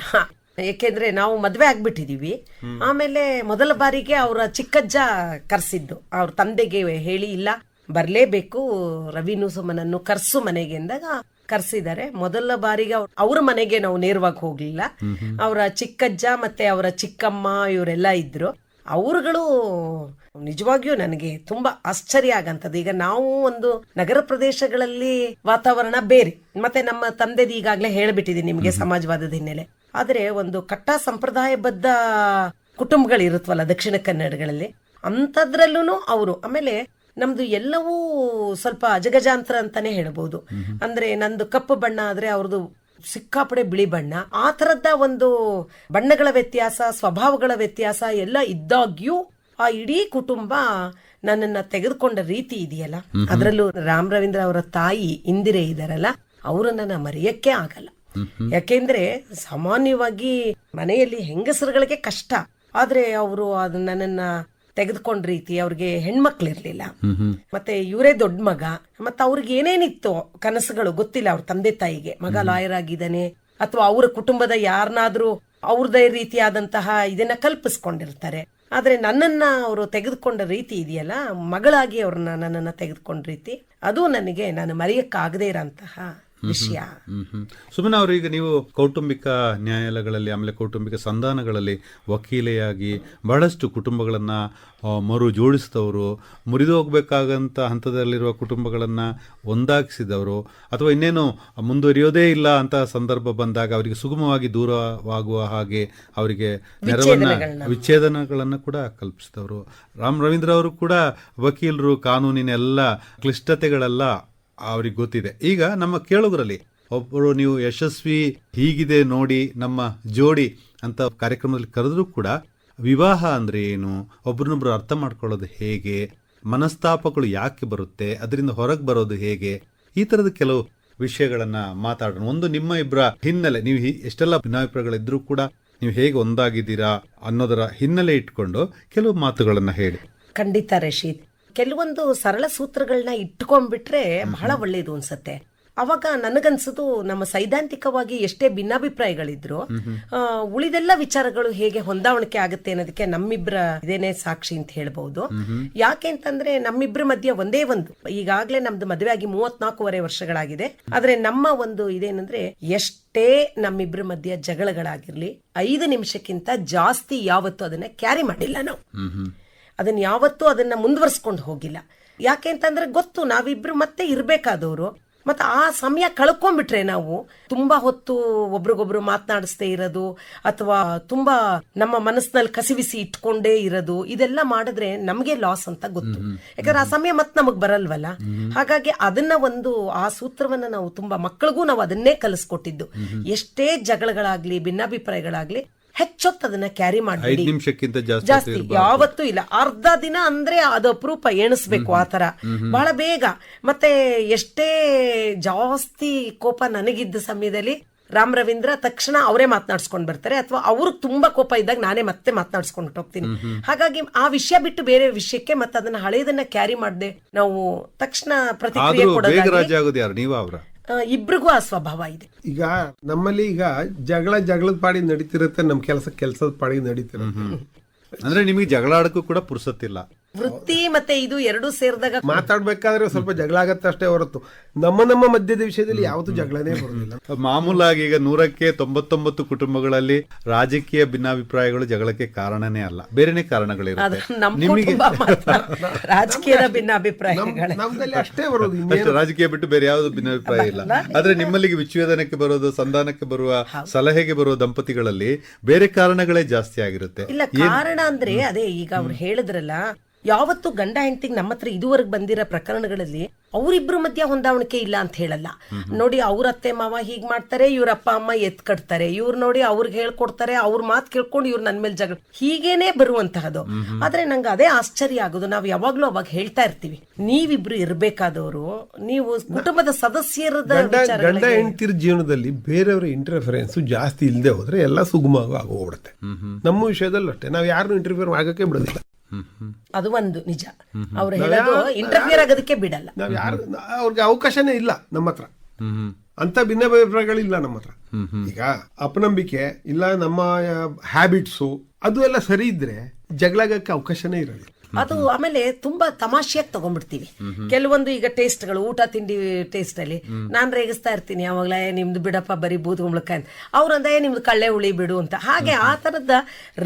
ಏಕೆಂದ್ರೆ ನಾವು ಮದ್ವೆ ಆಗ್ಬಿಟ್ಟಿದೀವಿ. ಆಮೇಲೆ ಮೊದಲ ಬಾರಿಗೆ ಅವರ ಚಿಕ್ಕಜ್ಜ ಕರ್ಸಿದ್ದು. ಅವ್ರ ತಂದೆಗೆ ಹೇಳಿ ಇಲ್ಲ. ಬರ್ಲೇಬೇಕು. ರವಿನು ಸುಮನನ್ನು ಕರ್ಸು ಮನೆಗೆ ಅಂದಾಗ ಕರ್ಸಿದ್ದಾರೆ. ಮೊದಲ ಬಾರಿಗೆ ಅವ್ರ- ಮನೆಗೆ ನಾವು ನೇರವಾಗಿ ಹೋಗ್ಲಿಲ್ಲ. ಅವರ ಚಿಕ್ಕಜ್ಜ ಮತ್ತೆ ಅವರ ಚಿಕ್ಕಮ್ಮ ಇವರೆಲ್ಲ ಇದ್ರು. ಅವರುಗಳು ನಿಜವಾಗಿಯೂ ನನಗೆ ತುಂಬಾ ಆಶ್ಚರ್ಯ ಆಗಂತದ್ದು. ಈಗ ನಾವು ಒಂದು ನಗರ ಪ್ರದೇಶಗಳಲ್ಲಿ ವಾತಾವರಣ ಬೇರೆ. ಮತ್ತೆ ನಮ್ಮ ತಂದೆದು ಈಗಾಗಲೇ ಹೇಳ್ಬಿಟ್ಟಿದ್ದೀನಿ ನಿಮಗೆ ಸಮಾಜವಾದದ ಹಿನ್ನೆಲೆ. ಆದ್ರೆ ಒಂದು ಕಟ್ಟ ಸಂಪ್ರದಾಯಬದ್ಧ ಕುಟುಂಬಗಳಿರುತ್ತವಲ್ಲ ದಕ್ಷಿಣ ಕನ್ನಡಗಳಲ್ಲಿ ಅಂಥದ್ರಲ್ಲೂ ಅವರು. ಆಮೇಲೆ ನಮ್ದು ಎಲ್ಲವೂ ಸ್ವಲ್ಪ ಅಜಗಜಾಂತರ ಅಂತಾನೆ ಹೇಳ್ಬೋದು. ಅಂದ್ರೆ ನಂದು ಕಪ್ಪು ಬಣ್ಣ ಆದ್ರೆ ಅವ್ರದ್ದು ಸಿಕ್ಕಾಪಡೆ ಬಿಳಿ ಬಣ್ಣ. ಆ ತರದ ಒಂದು ಬಣ್ಣಗಳ ವ್ಯತ್ಯಾಸ ಸ್ವಭಾವಗಳ ವ್ಯತ್ಯಾಸ ಎಲ್ಲ ಇದ್ದಾಗ್ಯೂ ಆ ಇಡೀ ಕುಟುಂಬ ನನ್ನನ್ನ ತೆಗೆದುಕೊಂಡ ರೀತಿ ಇದೆಯಲ್ಲ? ಅದರಲ್ಲೂ ರಾಮ್ ರವೀಂದ್ರ ಅವರ ತಾಯಿ ಇಂದಿರೆ ಇದಾರಲ್ಲ ಅವರನ್ನ ನಾ ಮರೆಯಕ್ಕೆ ಆಗಲ್ಲ. ಯಾಕೆಂದ್ರೆ ಸಾಮಾನ್ಯವಾಗಿ ಮನೆಯಲ್ಲಿ ಹೆಂಗಸರುಗಳಿಗೆ ಕಷ್ಟ. ಆದ್ರೆ ಅವರು ಅದು ನನ್ನನ್ನ ತೆಗೆದುಕೊಂಡ ರೀತಿ ಅವ್ರಿಗೆ ಹೆಣ್ಮಕ್ಳಿರ್ಲಿಲ್ಲ ಮತ್ತೆ ಇವರೇ ದೊಡ್ಡ ಮಗ. ಮತ್ತೆ ಅವ್ರಿಗೆ ಏನೇನಿತ್ತು ಕನಸುಗಳು ಗೊತ್ತಿಲ್ಲ ಅವ್ರ ತಂದೆ ತಾಯಿಗೆ. ಮಗ ಲಾಯರ್ ಆಗಿದ್ದಾನೆ. ಅಥವಾ ಅವರ ಕುಟುಂಬದ ಯಾರನ್ನಾದ್ರೂ ಅವ್ರದೇ ರೀತಿಯಾದಂತಹ ಇದನ್ನ ಕಲ್ಪಿಸ್ಕೊಂಡಿರ್ತಾರೆ. ಆದ್ರೆ ನನ್ನನ್ನ ಅವರು ತೆಗೆದುಕೊಂಡ ರೀತಿ ಇದೆಯಲ್ಲ, ಮಗಳಾಗಿ ಅವ್ರನ್ನ ನನ್ನನ್ನ ತೆಗೆದುಕೊಂಡ ರೀತಿ, ಅದು ನನಗೆ ನಾನು ಮರೆಯಕ್ಕಾಗದೇ ಇರೋಂತಹ ವಿಷಯ. ಸುಮ್ಮನೆ ಅವರು ಈಗ ನೀವು ಕೌಟುಂಬಿಕ ನ್ಯಾಯಾಲಯಗಳಲ್ಲಿ ಆಮೇಲೆ ಕೌಟುಂಬಿಕ ಸಂಧಾನಗಳಲ್ಲಿ ವಕೀಲೆಯಾಗಿ ಬಹಳಷ್ಟು ಕುಟುಂಬಗಳನ್ನ ಮರು ಜೋಡಿಸಿದವರು ಮುರಿದು ಹೋಗ್ಬೇಕಾಗಂತ ಹಂತದಲ್ಲಿರುವ ಕುಟುಂಬಗಳನ್ನು ಒಂದಾಗಿಸಿದವರು ಅಥವಾ ಇನ್ನೇನು ಮುಂದುವರಿಯೋದೇ ಇಲ್ಲ ಅಂತ ಸಂದರ್ಭ ಬಂದಾಗ ಅವರಿಗೆ ಸುಗಮವಾಗಿ ದೂರವಾಗುವ ಹಾಗೆ ಅವರಿಗೆ ನೆರವನ್ನ ವಿಚ್ಛೇದನಗಳನ್ನು. ಕೂಡ ಕಲ್ಪಿಸಿದವರು. ರಾಮ್ ರವೀಂದ್ರ ಅವರು ಕೂಡ ವಕೀಲರು ಕಾನೂನಿನ ಎಲ್ಲ ಕ್ಲಿಷ್ಟತೆಗಳೆಲ್ಲ ಅವ್ರಿಗೆ ಗೊತ್ತಿದೆ. ಈಗ ನಮ್ಮ ಕೇಳುಗರಲ್ಲಿ ಒಬ್ಬರು ನೀವು ಯಶಸ್ವಿ ಹೀಗಿದೆ ನೋಡಿ ನಮ್ಮ ಜೋಡಿ ಅಂತ ಕಾರ್ಯಕ್ರಮದಲ್ಲಿ ಕರೆದ್ರೂ ಕೂಡ ವಿವಾಹ ಅಂದ್ರೆ ಏನು, ಒಬ್ರನ್ನೊಬ್ರು ಅರ್ಥ ಮಾಡ್ಕೊಳ್ಳೋದು ಹೇಗೆ, ಮನಸ್ತಾಪಗಳು ಯಾಕೆ ಬರುತ್ತೆ, ಅದರಿಂದ ಹೊರಗೆ ಬರೋದು ಹೇಗೆ, ಈ ತರದ ಕೆಲವು ವಿಷಯಗಳನ್ನ ಮಾತಾಡೋಣ. ಒಂದು ನಿಮ್ಮ ಇಬ್ಬರ ಹಿನ್ನೆಲೆ, ನೀವು ಎಷ್ಟೆಲ್ಲ ಭಿನ್ನಾಭಿಪ್ರಾಯಗಳಿದ್ರೂ ಕೂಡ ನೀವು ಹೇಗೆ ಒಂದಾಗಿದ್ದೀರಾ ಅನ್ನೋದರ ಹಿನ್ನೆಲೆ ಇಟ್ಕೊಂಡು ಕೆಲವು ಮಾತುಗಳನ್ನ ಹೇಳಿ. ಖಂಡಿತ ರಶೀದ್. ಕೆಲವೊಂದು ಸರಳ ಸೂತ್ರಗಳನ್ನ ಇಟ್ಕೊಂಡ್ಬಿಟ್ರೆ ಬಹಳ ಒಳ್ಳೇದು ಅನ್ಸತ್ತೆ. ಅವಾಗ ನನಗನ್ಸದು ನಮ್ಮ ಸೈದ್ಧಾಂತಿಕವಾಗಿ ಎಷ್ಟೇ ಭಿನ್ನಾಭಿಪ್ರಾಯಗಳಿದ್ರು ಉಳಿದೆಲ್ಲ ವಿಚಾರಗಳು ಹೇಗೆ ಹೊಂದಾವಣಿಕೆ ಆಗುತ್ತೆ ಅನ್ನೋದಕ್ಕೆ ನಮ್ಮಿಬ್ರ ಇದೇನೆ ಸಾಕ್ಷಿ ಅಂತ ಹೇಳ್ಬಹುದು ಯಾಕೆ ಅಂತಂದ್ರೆ ನಮ್ಮಿಬ್ರ ಮಧ್ಯೆ ಒಂದೇ ಒಂದು ಈಗಾಗ್ಲೇ ನಮ್ದು ಮದುವೆ ಆಗಿ ಮೂವತ್ನಾಲ್ಕೂವರೆ ವರ್ಷಗಳಾಗಿದೆ. ಆದ್ರೆ ನಮ್ಮ ಒಂದು ಇದೇನಂದ್ರೆ ಎಷ್ಟೇ ನಮ್ಮಿಬ್ರ ಮಧ್ಯೆ ಜಗಳಗಳಾಗಿರ್ಲಿ ಐದು ನಿಮಿಷಕ್ಕಿಂತ ಜಾಸ್ತಿ ಯಾವತ್ತು ಅದನ್ನ ಕ್ಯಾರಿ ಮಾಡಿಲ್ಲ ನಾವು. ಅದನ್ನ ಯಾವತ್ತೂ ಅದನ್ನ ಮುಂದುವರ್ಸ್ಕೊಂಡು ಹೋಗಿಲ್ಲ. ಯಾಕೆ ಅಂತಂದ್ರೆ ಗೊತ್ತು ನಾವಿಬ್ರು ಮತ್ತೆ ಇರ್ಬೇಕಾದವರು. ಮತ್ತೆ ಆ ಸಮಯ ಕಳ್ಕೊಂಡ್ಬಿಟ್ರೆ ನಾವು ತುಂಬಾ ಹೊತ್ತು ಒಬ್ರಿಗೊಬ್ರು ಮಾತನಾಡಿಸ್ದೇ ಇರೋದು ಅಥವಾ ತುಂಬಾ ನಮ್ಮ ಮನಸ್ಸಿನಲ್ಲಿ ಕಸಿವಿಸಿ ಇಟ್ಕೊಂಡೇ ಇರೋದು ಇದೆಲ್ಲ ಮಾಡಿದ್ರೆ ನಮಗೆ ಲಾಸ್ ಅಂತ ಗೊತ್ತು. ಯಾಕಂದ್ರೆ ಆ ಸಮಯ ಮತ್ತೆ ನಮಗ್ ಬರಲ್ವಲ್ಲ? ಹಾಗಾಗಿ ಅದನ್ನ ಒಂದು ಆ ಸೂತ್ರವನ್ನ ನಾವು ತುಂಬಾ ಮಕ್ಕಳಿಗೂ ನಾವು ಅದನ್ನೇ ಕಲಿಸ್ಕೊಟ್ಟಿದ್ದು. ಎಷ್ಟೇ ಜಗಳಗಳಾಗ್ಲಿ ಭಿನ್ನಾಭಿಪ್ರಾಯಗಳಾಗ್ಲಿ ಹೆಚ್ಚೊತ್ತು ಅದನ್ನ ಕ್ಯಾರಿ ಮಾಡಿ ನಿಮಿಷಕ್ಕಿಂತ ಜಾಸ್ತಿ ಯಾವತ್ತೂ ಇಲ್ಲ. ಅರ್ಧ ದಿನ ಅಂದ್ರೆ ಅದು ಅಪರೂಪ ಎಣಿಸ್ಬೇಕು ಆತರ. ಬಹಳ ಬೇಗ. ಮತ್ತೆ ಎಷ್ಟೇ ಜಾಸ್ತಿ ಕೋಪ ನನಗಿದ್ದ ಸಮಯದಲ್ಲಿ ರಾಮ್ ರವೀಂದ್ರ ತಕ್ಷಣ ಅವರೇ ಮಾತನಾಡ್ಸ್ಕೊಂಡ್ ಬರ್ತಾರೆ ಅಥವಾ ಅವ್ರಿಗೆ ತುಂಬಾ ಕೋಪ ಇದ್ದಾಗ ನಾನೇ ಮತ್ತೆ ಮಾತನಾಡ್ಸ್ಕೊಂಡು ಹೋಗ್ತೀನಿ. ಹಾಗಾಗಿ ಆ ವಿಷಯ ಬಿಟ್ಟು ಬೇರೆ ವಿಷಯಕ್ಕೆ ಮತ್ತೆ ಅದನ್ನ ಹಳೆಯದನ್ನ ಕ್ಯಾರಿ ಮಾಡದೆ ನಾವು ತಕ್ಷಣ ಪ್ರತಿಕ್ರಿಯೆ ಆದ್ರೂ ಇಬ್ರಿಗೂ ಆ ಸ್ವಭಾವ ಇದೆ. ಈಗ ನಮ್ಮಲ್ಲಿ ಈಗ ಜಗಳ ಜಗಳದ ಪಾಡಿ ನಡೀತಿರುತ್ತೆ ನಮ್ಮ ಕೆಲಸ ಕೆಲಸದ ಪಾಡಿ ನಡೀತಿರುತ್ತೆ. ಅಂದ್ರೆ ನಿಮಗೆ ಜಗಳ ಆಡಕ್ಕೂ ಕೂಡ ಪುರ್ಸತ್ತಿಲ್ಲ. ವೃತ್ತಿ ಮತ್ತೆ ಇದು ಎರಡು ಸೇರಿದಾಗ ಮಾತಾಡ್ಬೇಕಾದ್ರೆ ಸ್ವಲ್ಪ ಜಗಳ ಆಗತ್ತೆ ಅಷ್ಟೇ ಹೊರತು. ನಮ್ಮ ನಮ್ಮ ಮಧ್ಯದ ವಿಷಯದಲ್ಲಿ ಯಾವತ್ತು ಜಗಳನೇ ಬರೋದಿಲ್ಲ ಮಾಮೂಲಾಗಿ ಈಗ ನೂರಕ್ಕೆ ತೊಂಬತ್ತೊಂಬತ್ತು ಕುಟುಂಬಗಳಲ್ಲಿ ರಾಜಕೀಯ ಭಿನ್ನಾಭಿಪ್ರಾಯಗಳು ಜಗಳಕ್ಕೆ ಕಾರಣನೇ ಅಲ್ಲ. ಬೇರೆನೆ ಕಾರಣಗಳಿರುತ್ತೆ. ನಿಮಗೆ ರಾಜಕೀಯದ ಭಿನ್ನಾಭಿಪ್ರಾಯಗಳೇ. ನಮ್ದಲ್ಲಿ ಅಷ್ಟೇ ಬರೋದು ಅಷ್ಟೇ ರಾಜಕೀಯ ಬಿಟ್ಟು ಬೇರೆ ಯಾವ್ದು ಭಿನ್ನಾಭಿಪ್ರಾಯ ಇಲ್ಲ. ಆದ್ರೆ ನಿಮ್ಮಲ್ಲಿಗೆ ವಿಚ್ಛೇದನಕ್ಕೆ ಬರೋದು ಸಂಧಾನಕ್ಕೆ ಬರುವ ಸಲಹೆಗೆ ಬರುವ ದಂಪತಿಗಳಲ್ಲಿ ಬೇರೆ ಕಾರಣಗಳೇ ಜಾಸ್ತಿ ಆಗಿರುತ್ತೆ. ಇಲ್ಲ ಕಾರಣ ಅಂದ್ರೆ ಅದೇ ಈಗ ಅವ್ರು ಹೇಳಿದ್ರಲ್ಲ ಯಾವತ್ತು ಗಂಡ ಹೆಂಡತಿಗೆ ನಮ್ಮ ಹತ್ರ ಇದುವರೆಗೆ ಬಂದಿರೋ ಪ್ರಕರಣಗಳಲ್ಲಿ ಅವರಿಬ್ರು ಮಧ್ಯ ಹೊಂದಾವಣಿಕೆ ಇಲ್ಲ ಅಂತ ಹೇಳಲ್ಲ. ನೋಡಿ ಅವ್ರ ಅತ್ತೆ ಮಾವ ಹೀಗ್ ಮಾಡ್ತಾರೆ ಇವ್ರ ಅಪ್ಪ ಅಮ್ಮ ಎತ್ ಕಟ್ತಾರೆ ಇವ್ರು ನೋಡಿ ಅವ್ರಿಗೆ ಹೇಳ್ಕೊಡ್ತಾರೆ ಅವ್ರ ಮಾತು ಕೇಳ್ಕೊಂಡು ಇವ್ರು ನನ್ ಮೇಲೆ ಜಗಳ. ಹೀಗೇನೆ ಬರುವಂತಹದ್ದು. ಆದ್ರೆ ನಂಗೆ ಅದೇ ಆಶ್ಚರ್ಯ ಆಗೋದು. ನಾವು ಯಾವಾಗ್ಲೂ ಅವಾಗ ಹೇಳ್ತಾ ಇರ್ತೀವಿ ನೀವಿಬ್ರು ಇರ್ಬೇಕಾದವರು ನೀವು ಕುಟುಂಬದ ಸದಸ್ಯರ ಗಂಡ ಹೆಂಡತಿರ್ ಹೆಂಡತಿರ ಜೀವನದಲ್ಲಿ ಬೇರೆಯವರ ಇಂಟರ್ಫರೆನ್ಸ್ ಜಾಸ್ತಿ ಇಲ್ಲದೆ ಹೋದ್ರೆ ಎಲ್ಲ ಸುಗಮವಾಗಿ ಆಗೋಗ್ಬಿಡುತ್ತೆ. ನಮ್ಮ ವಿಷಯದಲ್ಲೂ ಅಷ್ಟೇ ನಾವು ಯಾರನ್ನು ಇಂಟರ್ಫಿಯರ್ ಆಗಕ್ಕೆ ಬಿಡೋದಿಲ್ಲ. ಅದು ಒಂದು ನಿಜ. ಅವ್ರು ಹೇಳೋದು ಇಂಟರ್ಫಿಯರ್ ಆಗೋದಕ್ಕೆ ಬಿಡಲ್ಲ. ನಾವ್ ಯಾರು ಅವ್ರಿಗೆ ಅವಕಾಶನೇ ಇಲ್ಲ ನಮ್ಮ ಹತ್ರ. ಹ್ಮ್ ಅಂತ ಭಿನ್ನಾಭಿಪ್ರಾಯಗಳಿಲ್ಲ ನಮ್ಮ ಹತ್ರ. ಈಗ ಅಪನಂಬಿಕೆ ಇಲ್ಲ ನಮ್ಮ ಹ್ಯಾಬಿಟ್ಸು ಅದು ಎಲ್ಲ ಸರಿ ಇದ್ರೆ ಜಗಳಾಗಕ್ಕೆ ಅವಕಾಶನೇ ಇರೋದಿಲ್ಲ ಅದು ಆಮೇಲೆ ತುಂಬಾ ತಮಾಷೆಯಾಗಿ ತಗೊಂಡ್ಬಿಡ್ತೀವಿ. ಕೆಲವೊಂದು ಈಗ ಟೇಸ್ಟ್ಗಳು, ಊಟ ತಿಂಡಿ ಟೇಸ್ಟ್ ಅಲ್ಲಿ ನಾನ್ ರೇಗಿಸ್ತಾ ಇರ್ತೀನಿ, ಅವಾಗಲೇ ನಿಮ್ದು ಬಿಡಪ್ಪ ಬರೀ ಬೂದ್ ಕುಂಬಳಕಾಯಿ ಅಂತ. ಅವ್ರಂದೇ ನಿಮ್ದು ಕಳ್ಳೆ ಹುಳಿ ಬಿಡು ಅಂತ. ಹಾಗೆ ಆ ತರದ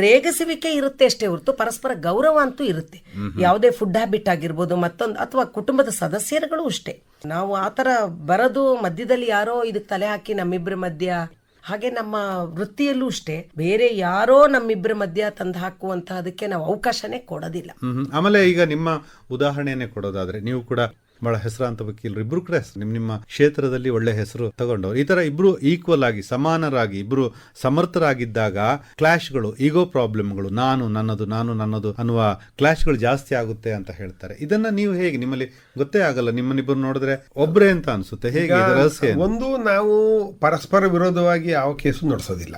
ರೇಗಿಸುವಿಕೆ ಇರುತ್ತೆ ಅಷ್ಟೇ ಹೊರತು ಪರಸ್ಪರ ಗೌರವ ಅಂತೂ ಇರುತ್ತೆ. ಯಾವುದೇ ಫುಡ್ ಹ್ಯಾಬಿಟ್ ಆಗಿರ್ಬೋದು, ಮತ್ತೊಂದು, ಅಥವಾ ಕುಟುಂಬದ ಸದಸ್ಯರುಗಳು ಅಷ್ಟೇ. ನಾವು ಆತರ ಬರೋದು ಮಧ್ಯದಲ್ಲಿ ಯಾರೋ ಇದಕ್ಕೆ ತಲೆ ಹಾಕಿ ನಮ್ಮಿಬ್ಬರ ಮಧ್ಯ ಹಾಗೆ ನಮ್ಮ ವೃತ್ತಿಯಲ್ಲೂ ಅಷ್ಟೇ, ಬೇರೆ ಯಾರೋ ನಮ್ಮಿಬ್ಬರ ಮಧ್ಯ ತಂದು ಹಾಕುವಂತಹದಕ್ಕೆ ನಾವು ಅವಕಾಶನೇ ಕೊಡೋದಿಲ್ಲ. ಆಮೇಲೆ ಈಗ ನಿಮ್ಮ ಉದಾಹರಣೆಯನ್ನೇ ಕೊಡೋದಾದ್ರೆ, ನೀವು ಕೂಡ ಬಹಳ ಹೆಸರಾಂತ ವಕೀಲರು ಇಬ್ರು ಕೂಡ ಹೆಸರು. ನಿಮ್ ನಿಮ್ಮ ಕ್ಷೇತ್ರದಲ್ಲಿ ಒಳ್ಳೆ ಹೆಸರು ತಗೊಂಡವ್ರು. ಈ ತರ ಇಬ್ರು ಈಕ್ವಲ್ ಆಗಿ ಸಮಾನರಾಗಿ ಇಬ್ರು ಸಮರ್ಥರಾಗಿದ್ದಾಗ ಕ್ಲಾಶ್ಗಳು ಈಗೋ ಪ್ರಾಬ್ಲಮ್ಗಳು ನಾನು ನನ್ನದು ನಾನು ನನ್ನದು ಅನ್ನುವ ಕ್ಲಾಶ್ಗಳು ಜಾಸ್ತಿ ಆಗುತ್ತೆ ಅಂತ ಹೇಳ್ತಾರೆ. ಇದನ್ನ ನೀವು ಹೇಗೆ ನಿಮ್ಮಲ್ಲಿ ಗೊತ್ತೇ ಆಗಲ್ಲ ನಿಮ್ಮನ್ನಿಬ್ರು ನೋಡಿದ್ರೆ ಒಬ್ಬರೇ ಅಂತ ಅನ್ಸುತ್ತೆ. ಹೇಗೆ ರಹಸ್ಯ? ಒಂದು ನಾವು ಪರಸ್ಪರ ವಿರೋಧವಾಗಿ ಯಾವ ಕೇಸು ನಡೆಸೋದಿಲ್ಲ.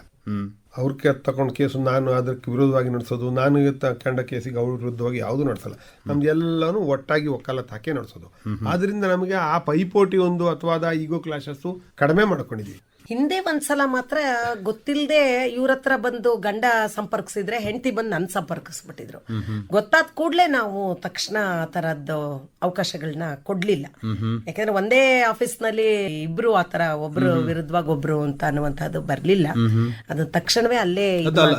ಹ್ಮ್ ಅವ್ರ ಕೆ ಕೇಸು ನಾನು ಅದಕ್ಕೆ ವಿರೋಧವಾಗಿ ನಡೆಸೋದು ನಾನು ತಕೊಂಡ ಕೇಸಿಗೆ ಅವ್ರ ವಿರುದ್ಧವಾಗಿ ಯಾವುದು ನಡೆಸಲ್ಲ. ನಮ್ದು ಎಲ್ಲಾನು ಒಟ್ಟಾಗಿ ಒಕ್ಕಲತ್ತು ಹಾಕಿ ನಡೆಸೋದು ಆದ್ರಿಂದ ನಮಗೆ ಆ ಪೈಪೋಟಿ ಒಂದು ಅಥವಾ ಅದ ಈಗೋ ಕ್ಲಾಶಸ್ಸು ಕಡಿಮೆ ಮಾಡ್ಕೊಂಡಿದೀವಿ. ಹಿಂದೆ ಒಂದ್ಸಲ ಮಾತ್ರ ಗೊತ್ತಿಲ್ಲದೆ ಇವ್ರ ಹತ್ರ ಬಂದು ಗಂಡ ಸಂಪರ್ಕಿಸಿದ್ರೆ ಹೆಂಡತಿ ಬಂದು ನನ್ ಸಂಪರ್ಕಿಸ್ಬಿಟ್ಟಿದ್ರು. ಗೊತ್ತಾದ ಕೂಡ್ಲೆ ನಾವು ತಕ್ಷಣ ಆ ತರದ್ದು ಅವಕಾಶಗಳನ್ನ ಕೊಡ್ಲಿಲ್ಲ. ಯಾಕಂದ್ರೆ ಒಂದೇ ಆಫೀಸ್ನಲ್ಲಿ ಇಬ್ರು ಆತರ ಒಬ್ರು ವಿರುದ್ಧವಾಗಿ ಒಬ್ರು ಅಂತ ಅನ್ನುವಂತದ್ದು ಬರ್ಲಿಲ್ಲ. ಅದು ತಕ್ಷಣವೇ ಅಲ್ಲೇ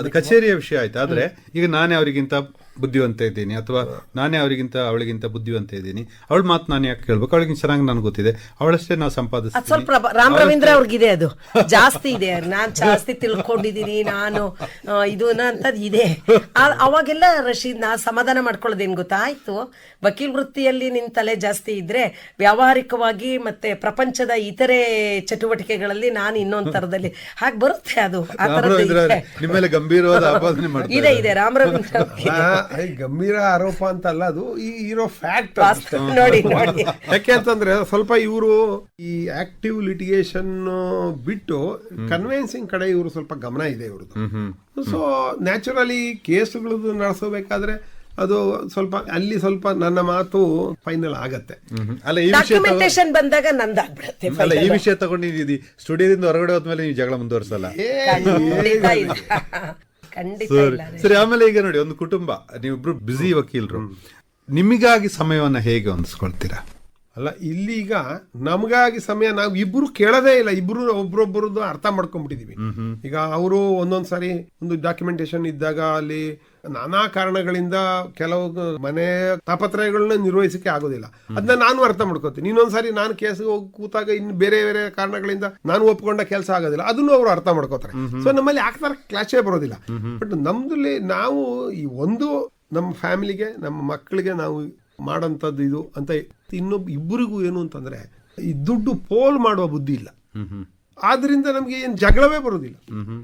ಕಚೇರಿಯ ವಿಷಯ ಆಯ್ತು. ಆದ್ರೆ ಈಗ ನಾನೇ ಅವರಿಗಿಂತ ಬುದ್ಧಿವಂತ ಇದ್ದೀನಿ. ಅಥವಾ ನಾನೇ ಅವರಿಗಿಂತ ಅವಳಿಗಿಂತ ಬುದ್ಧಿವಂತ ಇದ್ದೀನಿ. ಅವಳ ಮಾತು ನಾನು ಯಾಕೆ ಕೇಳ್ಬೇಕು? ಅವಳಿಗೆ ಚೆನ್ನಾಗಿ ನನಗೆ ಗೊತ್ತಿದೆ. ಅವಳಷ್ಟೇ ನಾವು ಅದ್ ಸಂಪಾದಿಸ್ತೀವಿ. ಸ್ವಲ್ಪ ರಾಮ್ ರವೀಂದ್ರ ಅವ್ರಿಗಿದೆ ಅದು. ಜಾಸ್ತಿ ಇದೆ. ನಾನು ಜಾಸ್ತಿ ತಿಳ್ಕೊಂಡಿದೀನಿ ನಾನು ಇದು ಅಂತದ್ ಇದೆ. ಅವಾಗೆಲ್ಲ ರಶೀದ್ ನಾ ಸಮಾಧಾನ ಮಾಡ್ಕೊಳ್ಳೋದೇನ್ ಗೊತ್ತಾ? ಆಯ್ತು. ವಕೀಲ್ ವೃತ್ತಿಯಲ್ಲಿ ನಿನ್ ತಲೆ ಜಾಸ್ತಿ ಇದ್ರೆ ವ್ಯಾವಹಾರಿಕವಾಗಿ ಮತ್ತೆ ಪ್ರಪಂಚದ ಇತರೆ ಚಟುವಟಿಕೆಗಳಲ್ಲಿ ನಾನು ಇನ್ನೊಂದ್ ತರದಲ್ಲಿ. ಹಾಗೆ ಬರುತ್ತೆ ಅದು. ಆ ಇದೆ. ಗಂಭೀರವಾದ ಆಪಾದನೆ ಇದೆ ಇದೆ. ರಾಮ್ ರವೀಂದ್ರ ಅವ್ರಿಗೆ. ಆ, ಈ ಗಂಭೀರ ಆರೋಪ ಅಂತ ಅಲ್ಲ ಅದು ಈ ಇರೋ ಫ್ಯಾಕ್ಟ್ ನೋಡಿ ನೋಡಿ. ಯಾಕೆ ಅಂತಂದ್ರೆ ಸ್ವಲ್ಪ ಇವರು ಈ ಆಕ್ಟಿವ್ ಲಿಟಿಗೇಷನ್ ಬಿಟ್ಟು ಕನ್ವೆನ್ಸಿಂಗ್ ಕಡೆ ಇವರು ಸ್ವಲ್ಪ ಗಮನ ಇದೆ ಇವ್ರದ್ದು. ಸೊ ನ್ಯಾಚುರಲಿ ಕೇಸ್ಗಳದ್ದು ನಡೆಸಬೇಕಾದ್ರೆ ಅದು ಸ್ವಲ್ಪ ಅಲ್ಲಿ ಸ್ವಲ್ಪ ನನ್ನ ಮಾತು ಫೈನಲ್ ಆಗತ್ತೆ. ಅಲ್ಲ ಈ ವಿಷಯ ಬಂದಾಗ ನಂದಾಗ್ಬಿಡುತ್ತೆ ಅಲ್ಲ ಈ ವಿಷಯ ತಗೊಂಡಿದ್ದೀವಿ ಸ್ಟುಡಿಯೋದಿಂದ ಹೊರಗಡೆ ಹೋದ್ಮೇಲೆ ನೀವು ಜಗಳ ಮುಂದುವರ್ಸಲ್ಲ. ಖಂಡಿತ ಸರಿ. ಆಮೇಲೆ ಈಗ ನೋಡಿ ಒಂದು ಕುಟುಂಬ ನೀವಿಬ್ರು ಬ್ಯುಸಿ ವಕೀಲರು. ನಿಮಗಾಗಿ ಸಮಯವನ್ನ ಹೇಗೆ ಹೊಂದಿಸ್ಕೊಳ್ತೀರಾ? ಅಲ್ಲ ಇಲ್ಲಿಗ ನಮಗಾಗಿ ಸಮಯ ನಾವು ಇಬ್ರು ಕೇಳೋದೇ ಇಲ್ಲ. ಇಬ್ರು ಒಬ್ರೊಬ್ಬರದ್ದು ಅರ್ಥ ಮಾಡ್ಕೊಂಡ್ಬಿಟ್ಟಿದೀವಿ. ಈಗ ಅವರು ಒಂದೊಂದ್ ಸಾರಿ ಒಂದು ಡಾಕ್ಯುಮೆಂಟೇಶನ್ ಇದ್ದಾಗ ಅಲ್ಲಿ ನಾನಾ ಕಾರಣಗಳಿಂದ ಕೆಲವು ಮನೆ ತಾಪತ್ರಯಗಳನ್ನ ನಿರ್ವಹಿಸಕ್ಕೆ ಆಗೋದಿಲ್ಲ. ಅದನ್ನ ನಾನು ಅರ್ಥ ಮಾಡ್ಕೋತೀನಿ. ಇನ್ನೊಂದ್ಸಾರಿ ನಾನು ಕೇಸ್ಗೆ ಹೋಗಿ ಕೂತಾಗ ಇನ್ನು ಬೇರೆ ಬೇರೆ ಕಾರಣಗಳಿಂದ ನಾನು ಒಪ್ಕೊಂಡ ಕೆಲಸ ಆಗೋದಿಲ್ಲ. ಅದನ್ನು ಅವರು ಅರ್ಥ ಮಾಡ್ಕೋತಾರೆ. ಸೊ ನಮ್ಮಲ್ಲಿ ಆಗ್ತಾರ ಕ್ಲಾಶೇ ಬರೋದಿಲ್ಲ. ಬಟ್ ನಮ್ದಲ್ಲಿ ನಾವು ಈ ಒಂದು ನಮ್ಮ ಫ್ಯಾಮಿಲಿಗೆ ನಮ್ಮ ಮಕ್ಕಳಿಗೆ ನಾವು ಮಾಡೋಂಥದ್ದು ಇದು ಅಂತ ಇನ್ನೊಬ್ಬ ಇಬ್ಬರಿಗೂ ಏನು ಅಂತಂದರೆ ಈ ದುಡ್ಡು ಪೋಲ್ ಮಾಡುವ ಬುದ್ಧಿ ಇಲ್ಲ. ಆದ್ರಿಂದ ನಮಗೆ ಏನು ಜಗಳವೇ ಬರೋದಿಲ್ಲ.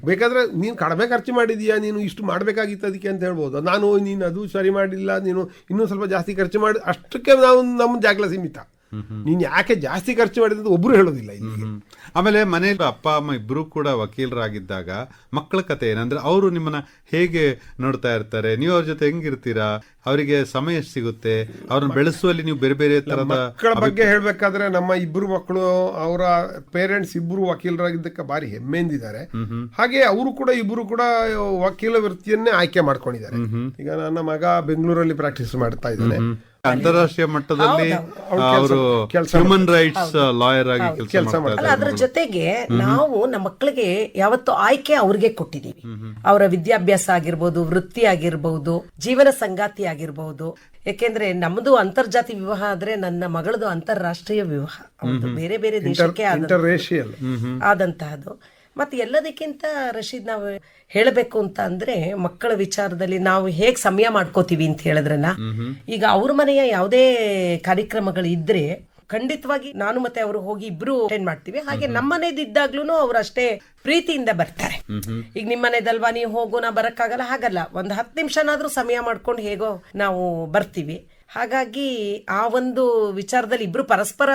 ಬೇಕಾದ್ರೆ ನೀನು ಕಡಿಮೆ ಖರ್ಚು ಮಾಡಿದೀಯಾ ನೀನು ಇಷ್ಟು ಮಾಡಬೇಕಾಗಿತ್ತು ಅದಕ್ಕೆ ಅಂತ ಹೇಳ್ಬೋದು. ನಾನು ನೀನು ಅದು ಸರಿ ಮಾಡಿಲ್ಲ ನೀನು ಇನ್ನೂ ಸ್ವಲ್ಪ ಜಾಸ್ತಿ ಖರ್ಚು ಮಾಡಿ ಅಷ್ಟಕ್ಕೆ ನಾವು ನಮ್ಮ ಜಗಳ ಸೀಮಿತ. ನೀನ್ ಯಾಕೆ ಜಾಸ್ತಿ ಖರ್ಚು ಮಾಡಿದ್ರು ಒಬ್ರು ಹೇಳೋದಿಲ್ಲ ಆಮೇಲೆ ಮನೆಯಲ್ಲಿ ಅಪ್ಪ ಅಮ್ಮ ಇಬ್ರು ಕೂಡ ವಕೀಲರಾಗಿದ್ದಾಗ ಮಕ್ಕಳ ಕತೆ ಏನಂದ್ರೆ ಅವರು ನಿಮ್ಮನ್ನ ಹೇಗೆ ನೋಡ್ತಾ ಇರ್ತಾರೆ? ನೀವು ಅವ್ರ ಜೊತೆ ಹೆಂಗಿರ್ತೀರಾ? ಅವರಿಗೆ ಸಮಯ ಎಷ್ಟ್ ಸಿಗುತ್ತೆ? ಅವ್ರನ್ನ ಬೆಳೆಸುವಲ್ಲಿ ನೀವು ಬೇರೆ ಬೇರೆ ತರದ ಮಕ್ಕಳ ಬಗ್ಗೆ ಹೇಳ್ಬೇಕಾದ್ರೆ ನಮ್ಮ ಇಬ್ರು ಮಕ್ಕಳು ಅವರ ಪೇರೆಂಟ್ಸ್ ಇಬ್ರು ವಕೀಲರಾಗಿದ್ದಕ್ಕೆ ಬಾರಿ ಹೆಮ್ಮೆಂದಿದ್ದಾರೆ ಹಾಗೆ ಅವರು ಕೂಡ ಇಬ್ರು ಕೂಡ ವಕೀಲ ವೃತ್ತಿಯನ್ನೇ ಆಯ್ಕೆ ಮಾಡ್ಕೊಂಡಿದ್ದಾರೆ. ಈಗ ನನ್ನ ಮಗ ಬೆಂಗಳೂರಲ್ಲಿ ಪ್ರಾಕ್ಟೀಸ್ ಮಾಡ್ತಾ ಇದ್ದಾನೆ. ಅಂತಾರಾಷ್ಟ್ರೀಯ ಮಟ್ಟದಲ್ಲಿ ಅವರು ಹ್ಯೂಮನ್ ರೈಟ್ಸ್ ಲಾಯರ್ ಆಗಿ ಕೆಲಸ ಮಾಡ್ತಾರೆ. ಅದ್ರ ಜೊತೆಗೆ ನಾವು ನಮ್ಮ ಮಕ್ಕಳಿಗೆ ಯಾವತ್ತು ಆಯ್ಕೆ ಅವ್ರಿಗೆ ಕೊಟ್ಟಿದೀವಿ. ಅವರ ವಿದ್ಯಾಭ್ಯಾಸ ಆಗಿರ್ಬೋದು ವೃತ್ತಿ ಆಗಿರ್ಬಹುದು ಜೀವನ ಸಂಗಾತಿ ಆಗಿರ್ಬಹುದು ಯಾಕೆಂದ್ರೆ ನಮ್ದು ಅಂತರ್ಜಾತಿ ವಿವಾಹ ಆದ್ರೆ ನನ್ನ ಮಗಳದು ಅಂತಾರಾಷ್ಟ್ರೀಯ ವಿವಾಹ. ಬೇರೆ ಬೇರೆ ದೇಶಕ್ಕೆ ಆದಂತಹದ್ದು. ಮತ್ತೆ ಎಲ್ಲದಕ್ಕಿಂತ ರಶೀದ್ ನಾವು ಹೇಳಬೇಕು ಅಂತ ಅಂದ್ರೆ ಮಕ್ಕಳ ವಿಚಾರದಲ್ಲಿ ನಾವು ಹೇಗ್ ಸಮಯ ಮಾಡ್ಕೋತೀವಿ ಅಂತ ಹೇಳಿದ್ರಲ್ಲ ಈಗ ಅವ್ರ ಮನೆಯ ಯಾವುದೇ ಕಾರ್ಯಕ್ರಮಗಳು ಇದ್ರೆ ಖಂಡಿತವಾಗಿ ನಾನು ಮತ್ತೆ ಅವರು ಹೋಗಿ ಇಬ್ರು ಅಟೆಂಡ್ ಮಾಡ್ತೀವಿ. ಹಾಗೆ ನಮ್ಮ ಮನೇದಿದ್ದಾಗ್ಲೂ ಅವ್ರು ಅಷ್ಟೇ ಪ್ರೀತಿಯಿಂದ ಬರ್ತಾರೆ. ಈಗ ನಿಮ್ಮ ಮನೆದಲ್ವಾ ನೀವು ಹೋಗು ನಾ ಬರಕ್ಕಾಗಲ್ಲ ಹಾಗಲ್ಲ. ಒಂದ್ ಹತ್ತು ನಿಮಿಷನಾದ್ರೂ ಸಮಯ ಮಾಡ್ಕೊಂಡು ಹೇಗೋ ನಾವು ಬರ್ತೀವಿ. ಹಾಗಾಗಿ ಆ ಒಂದು ವಿಚಾರದಲ್ಲಿ ಇಬ್ರು ಪರಸ್ಪರ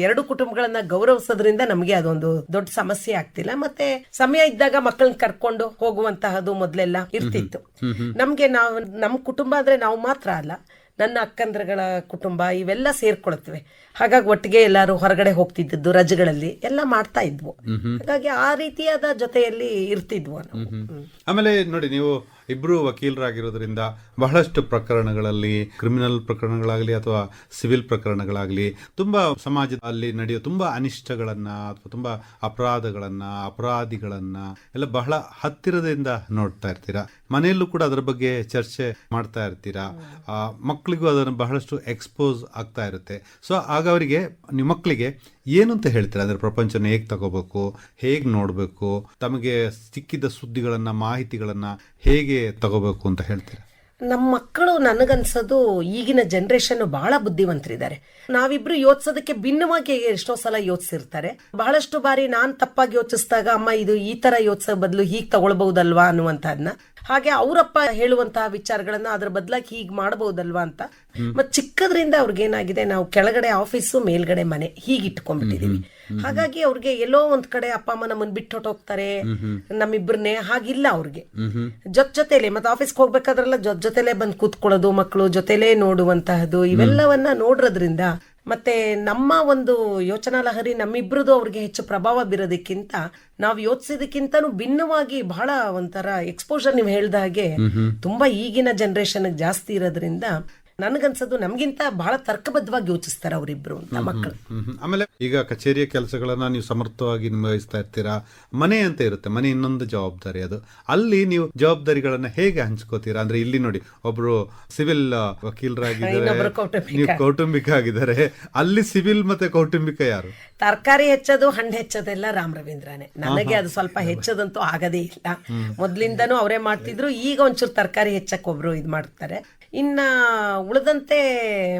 ಎರಡು ಕುಟುಂಬಗಳನ್ನ ಗೌರವಿಸೋದ್ರಿಂದ ನಮಗೆ ಅದೊಂದು ದೊಡ್ಡ ಸಮಸ್ಯೆ ಆಗ್ತಿಲ್ಲ. ಮತ್ತೆ ಸಮಯ ಇದ್ದಾಗ ಮಕ್ಕಳನ್ನ ಕರ್ಕೊಂಡು ಹೋಗುವಂತಹದ್ದು ಮೊದಲೆಲ್ಲ ಇರ್ತಿತ್ತು. ನಮ್ಗೆ ನಾವು ನಮ್ ಕುಟುಂಬ ಅಂದ್ರೆ ನಾವು ಮಾತ್ರ ಅಲ್ಲ ನನ್ನ ಅಕ್ಕಂದ್ರಗಳ ಕುಟುಂಬ ಇವೆಲ್ಲ ಸೇರ್ಕೊಳ್ತವೆ. ಹಾಗಾಗಿ ಒಟ್ಟಿಗೆ ಎಲ್ಲಾರು ಹೊರಗಡೆ ಹೋಗ್ತಿದ್ದದ್ದು ರಜೆಗಳಲ್ಲಿ ಎಲ್ಲ ಮಾಡ್ತಾ ಇದ್ವು. ಹಾಗಾಗಿ ಆ ರೀತಿಯಾದ ಜೊತೆಯಲ್ಲಿ ಇರ್ತಿದ್ವು ಆಮೇಲೆ ನೋಡಿ ನೀವು ಇಬ್ರು ವಕೀಲರಾಗಿರೋದ್ರಿಂದ ಬಹಳಷ್ಟು ಪ್ರಕರಣಗಳಲ್ಲಿ, ಕ್ರಿಮಿನಲ್ ಪ್ರಕರಣಗಳಾಗಲಿ ಅಥವಾ ಸಿವಿಲ್ ಪ್ರಕರಣಗಳಾಗಲಿ ತುಂಬ ಸಮಾಜದಲ್ಲಿ ನಡೆಯೋ ತುಂಬ ಅನಿಷ್ಟಗಳನ್ನ ಅಥವಾ ತುಂಬ ಅಪರಾಧಗಳನ್ನ, ಅಪರಾಧಿಗಳನ್ನ ಎಲ್ಲ ಬಹಳ ಹತ್ತಿರದಿಂದ ನೋಡ್ತಾ ಇರ್ತೀರಾ? ಮನೆಯಲ್ಲೂ ಕೂಡ ಅದರ ಬಗ್ಗೆ ಚರ್ಚೆ ಮಾಡ್ತಾ ಇರ್ತೀರಾ? ಮಕ್ಕಳಿಗೂ ಅದನ್ನು ಬಹಳಷ್ಟು ಎಕ್ಸ್ಪೋಸ್ ಆಗ್ತಾ ಇರುತ್ತೆ. ಸೊ ಆಗ ಅವರಿಗೆ, ನಿಮ್ಮ ಮಕ್ಕಳಿಗೆ ಏನು ಹೇಳ್ತಾರೆ? ಅಂದ್ರೆ ಪ್ರಪಂಚನ ಹೇಗೆ ತಗೋಬೇಕು, ಹೇಗೆ ನೋಡಬೇಕು, ತಮಗೆ ಸಿಕ್ಕಿದ ಸುದ್ದಿಗಳನ್ನ, ಮಾಹಿತಿಗಳನ್ನ ಹೇಗೆ ತಗೋಬೇಕು ಅಂತ ಹೇಳ್ತಾರೆ? ನಮ್ಮ ಮಕ್ಕಳು ನನಗನ್ಸೋದು ಈಗಿನ ಜನರೇಷನ್ ಬಹಳ ಬುದ್ಧಿವಂತರಿದ್ದಾರೆ. ನಾವಿಬ್ರು ಯೋಚಿಸೋದಕ್ಕೆ ಭಿನ್ನವಾಗಿ ಎಷ್ಟೋ ಸಲ ಯೋಚಿಸಿರ್ತಾರೆ. ಬಹಳಷ್ಟು ಬಾರಿ ನಾನ್ ತಪ್ಪಾಗಿ ಯೋಚಿಸಿದಾಗ ಅಮ್ಮ, ಇದು ಈ ತರ ಯೋಚಿಸೋ ಬದಲು ಹೀಗ್ ತಗೊಳ್ಬಹುದಲ್ವಾ? ಅನ್ನುವಂತಹದ್ನ ಹಾಗೆ ಅವರಪ್ಪ ಹೇಳುವಂತಹ ವಿಚಾರಗಳನ್ನ ಅದ್ರ ಬದಲಾಗಿ ಹೀಗೆ ಮಾಡಬಹುದಲ್ವಾ ಅಂತ. ಮತ್ ಚಿಕ್ಕದ್ರಿಂದ ಅವ್ರಿಗೇನಾಗಿದೆ ನಾವು ಕೆಳಗಡೆ ಆಫೀಸು ಮೇಲ್ಗಡೆ ಮನೆ ಹೀಗ್ ಇಟ್ಕೊಂಡ್ಬಿಟ್ಟಿದೀವಿ ಹಾಗಾಗಿ ಅವ್ರಿಗೆ ಎಲ್ಲೋ ಒಂದ್ ಕಡೆ ಅಪ್ಪ ಅಮ್ಮ ನಮ್ಮನ್ ಬಿಟ್ಟು ಹೊಟ್ಟೋಗ್ತಾರೆ ನಮ್ಮಿಬ್ರನ್ನೇ ಹಾಗಿಲ್ಲ ಅವ್ರಿಗೆ. ಜೊತ್ ಜೊತೆಲೆ ಮತ್ತೆ ಆಫೀಸ್ಗೆ ಹೋಗ್ಬೇಕಾದ್ರೆಲ್ಲ ಜೊತ್ ಜೊತೆಲೆ ಬಂದು ಕೂತ್ಕೊಳ್ಳೋದು ಮಕ್ಕಳು ಜೊತೆಲೆ ನೋಡುವಂತಹದ್ದು ಇವೆಲ್ಲವನ್ನ ನೋಡ್ರೋದ್ರಿಂದ ಮತ್ತೆ ನಮ್ಮ ಒಂದು ಯೋಚನಾ ಲಹರಿ ನಮ್ಮಿಬ್ರದ್ದು ಅವ್ರಿಗೆ ಹೆಚ್ಚು ಪ್ರಭಾವ ಬೀರೋದಕ್ಕಿಂತ ನಾವು ಯೋಚಿಸಿದಕ್ಕಿಂತನೂ ಭಿನ್ನವಾಗಿ ಬಹಳ ಒಂಥರ ಎಕ್ಸ್ಪೋಜರ್ ನೀವು ಹೇಳ್ದ ಹಾಗೆ ತುಂಬಾ ಈಗಿನ ಜನರೇಷನ್ ಜಾಸ್ತಿ ಇರೋದ್ರಿಂದ ನನ್ಗನ್ಸೋದು ನಮಗಿಂತ ಬಹಳ ತರ್ಕಬದ್ಧವಾಗಿ ಯೋಚಿಸ್ತಾರೆ ಅವರಿಬ್ರು ಅಂತ ಮಕ್ಕಳು. ಆಮೇಲೆ ಈಗ ಕಚೇರಿಯ ಕೆಲಸಗಳನ್ನ ನೀವು ಸಮರ್ಥವಾಗಿ ನಿರ್ವಹಿಸ್ತಾ ಇರ್ತೀರಾ? ಮನೆ ಅಂತ ಇರುತ್ತೆ ಮನೆ ಇನ್ನೊಂದು ಜವಾಬ್ದಾರಿ ಅದು. ಅಲ್ಲಿ ನೀವು ಜವಾಬ್ದಾರಿಗಳನ್ನ ಹೇಗೆ ಹಂಚ್ಕೋತೀರಾ? ಅಂದ್ರೆ ಇಲ್ಲಿ ನೋಡಿ ಒಬ್ರು ಸಿವಿಲ್ ವಕೀಲರಾಗಿದ್ದಾರೆ. ನೀವು ಕೌಟುಂಬಿಕ. ಆಗಿದ್ದಾರೆ ಅಲ್ಲಿ ಸಿವಿಲ್ ಮತ್ತೆ ಕೌಟುಂಬಿಕ ಯಾರು? ತರಕಾರಿ ಹೆಚ್ಚೋದು ಹಣ್ಣು ಹೆಚ್ಚೋದೆಲ್ಲ ರಾಮ್ ರವೀಂದ್ರನೇ. ನನಗೆ ಅದು ಸ್ವಲ್ಪ ಹೆಚ್ಚದಂತೂ ಆಗದೇ ಇಲ್ಲ. ಮೊದ್ಲಿಂದನೂ ಅವರೇ ಮಾಡ್ತಿದ್ರು ಈಗ ಒಂಚೂರು ತರಕಾರಿ ಹೆಚ್ಚಕ್ ಒಬ್ರು ಇದ್ ಮಾಡ್ತಾರೆ. ಇನ್ನ ಉಳಿದಂತೆ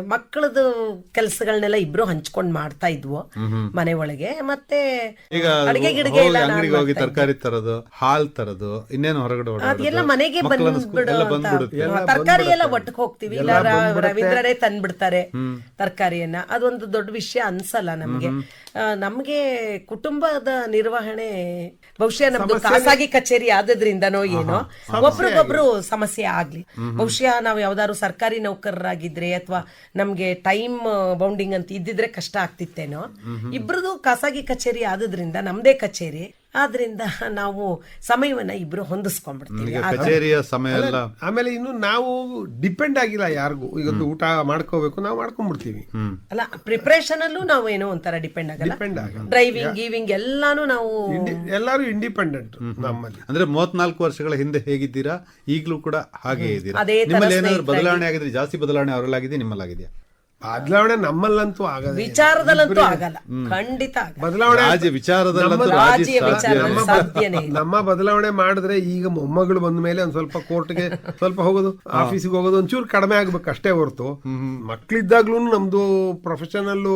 ಮಕ್ಕಳದು ಕೆಲಸಗಳನ್ನೆಲ್ಲ ಇಬ್ರು ಹಂಚ್ಕೊಂಡ್ ಮಾಡ್ತಾ ಇದ್ವು ಮನೆ ಒಳಗೆ. ಮತ್ತೆ ಅಡಿಗೆ ಗಿಡಗೆ ಹೋಗಿ ಎಲ್ಲ ನಾನ್ ಅಂಗಡಿಗೆ ಹೋಗಿ ಮಾಡ್ತಾ ತರಕಾರಿ ತರೋದು ಹಾಲ್ ತರೋದು ಇನ್ನೇನು ಹೊರಗಡೆ? ಅದೆಲ್ಲ ಮನೆಗೆ ಮಕ್ಕಳನ್ನ ಸ್ಕೂ- ಬಂದ್ಬಿಡು ಎಲ್ಲ ಬಂದ್ಬಿಡುತ್ತೆ. ತರಕಾರಿ ಎಲ್ಲ ಒಟ್ಟಿಗೆ ಹೋಗ್ತೀವಿ. ಇಲ್ಲ ರವೀಂದ್ರರೇ ರವೀಂದ್ರನೇ ತಂದ್ಬಿಡ್ತಾರೆ ತರಕಾರಿಯನ್ನ. ಅದೊಂದು ದೊಡ್ಡ ವಿಷಯ ಅನ್ಸಲ್ಲ ನಮ್ಗೆ. ಆ, ನಮ್ಗೆ ಕುಟುಂಬದ ನಿರ್ವಹಣೆ ಬಹುಶಃ ನಮ್ದು ಖಾಸಗಿ ಕಚೇರಿ ಆದದ್ರಿಂದನೋ ಏನೋ ಒಬ್ರಿಗೊಬ್ರು ಸಮಸ್ಯೆ ಆಗ್ಲಿ. ಬಹುಶಃ ನಾವು ಯಾವ್ದಾದ್ರು ಸರ್ಕಾರಿ ನೌಕರರಾಗಿದ್ರೆ ಅಥವಾ ನಮ್ಗೆ ಟೈಮ್ ಬೌಂಡಿಂಗ್ ಅಂತ ಇದ್ದಿದ್ರೆ ಕಷ್ಟ ಆಗ್ತಿತ್ತೇನೋ? ಇಬ್ರದ್ದು ಖಾಸಗಿ ಕಚೇರಿ ಆದದ್ರಿಂದ ನಮ್ದೇ ಕಚೇರಿ ಆದ್ರಿಂದ ನಾವು ಸಮಯವನ್ನ ಇಬ್ರು ಹೊಂದಿಸ್ಕೊಂಡ್ಬಿಡ್ತೀವಿ. ಕಚೇರಿಯ ಸಮಯ ಎಲ್ಲ ಆಮೇಲೆ ಇನ್ನು ನಾವು ಡಿಪೆಂಡ್ ಆಗಿಲ್ಲ ಯಾರಿಗೂ. ಈಗ ಊಟ ಮಾಡ್ಕೋಬೇಕು ನಾವು ಮಾಡ್ಕೊಂಡ್ಬಿಡ್ತೀವಿ. ಅಲ್ಲ ಪ್ರಿಪರೇಷನ್ ಅಲ್ಲೂ ನಾವು ಏನೋ ಒಂಥರ ಡಿಪೆಂಡ್ ಆಗಲ್ಲ. ಡಿಪೆಂಡ್ ಆಗಲ್ಲ. ಡ್ರೈವಿಂಗ್ ಗೀವಿಂಗ್ ಎಲ್ಲಾನು ನಾವು ಎಲ್ಲಾರು ಇಂಡಿಪೆಂಡೆಂಟ್ ನಮ್ಮಲ್ಲಿ. ಅಂದ್ರೆ ಮೂವತ್ನಾಲ್ಕು ವರ್ಷಗಳ ಹಿಂದೆ ಹೇಗಿದ್ದೀರಾ? ಈಗಲೂ ಕೂಡ ಹಾಗೆ ಇದ್ದೀರಾ? ಅದೇ ನಿಮ್ಮಲ್ಲಿ ಏನಾದ್ರು. ಬದಲಾವಣೆ ಆಗಿದ್ರೆ ಜಾಸ್ತಿ ಬದಲಾವಣೆ ಅವರಲ್ಲಾಗಿದೆ ನಿಮ್ಮಲ್ಲಾಗಿದೆಯಾ? ಬದಲಾವಣೆ ನಮ್ಮಲ್ಲಂತೂ ಆಗಲ್ಲ ವಿಚಾರದಲ್ಲಂತೂ ಆಗಲ್ಲ. ಖಂಡಿತ ಬದಲಾವಣೆ ರಾಜ್ಯ ವಿಚಾರದಲ್ಲಂತೂ ರಾಜ್ಯ ಸಾಧ್ಯನೇ ಇಲ್ಲ. ನಮ್ಮ ಬದಲಾವಣೆ ಮಾಡಿದ್ರೆ ಈಗ ಮೊಮ್ಮಗಳು ಬಂದ ಮೇಲೆ ಒಂದ್ ಸ್ವಲ್ಪ ಕೋರ್ಟ್ಗೆ ಸ್ವಲ್ಪ ಹೋಗೋದು ಆಫೀಸಿಗೆ ಹೋಗೋದು ಒಂಚೂರು ಕಡಿಮೆ ಆಗ್ಬೇಕು ಅಷ್ಟೇ ಹೊರತು. ಮಕ್ಕಳಿದ್ದಾಗ್ಲೂ ನಮ್ದು ಪ್ರೊಫೆಷನಲ್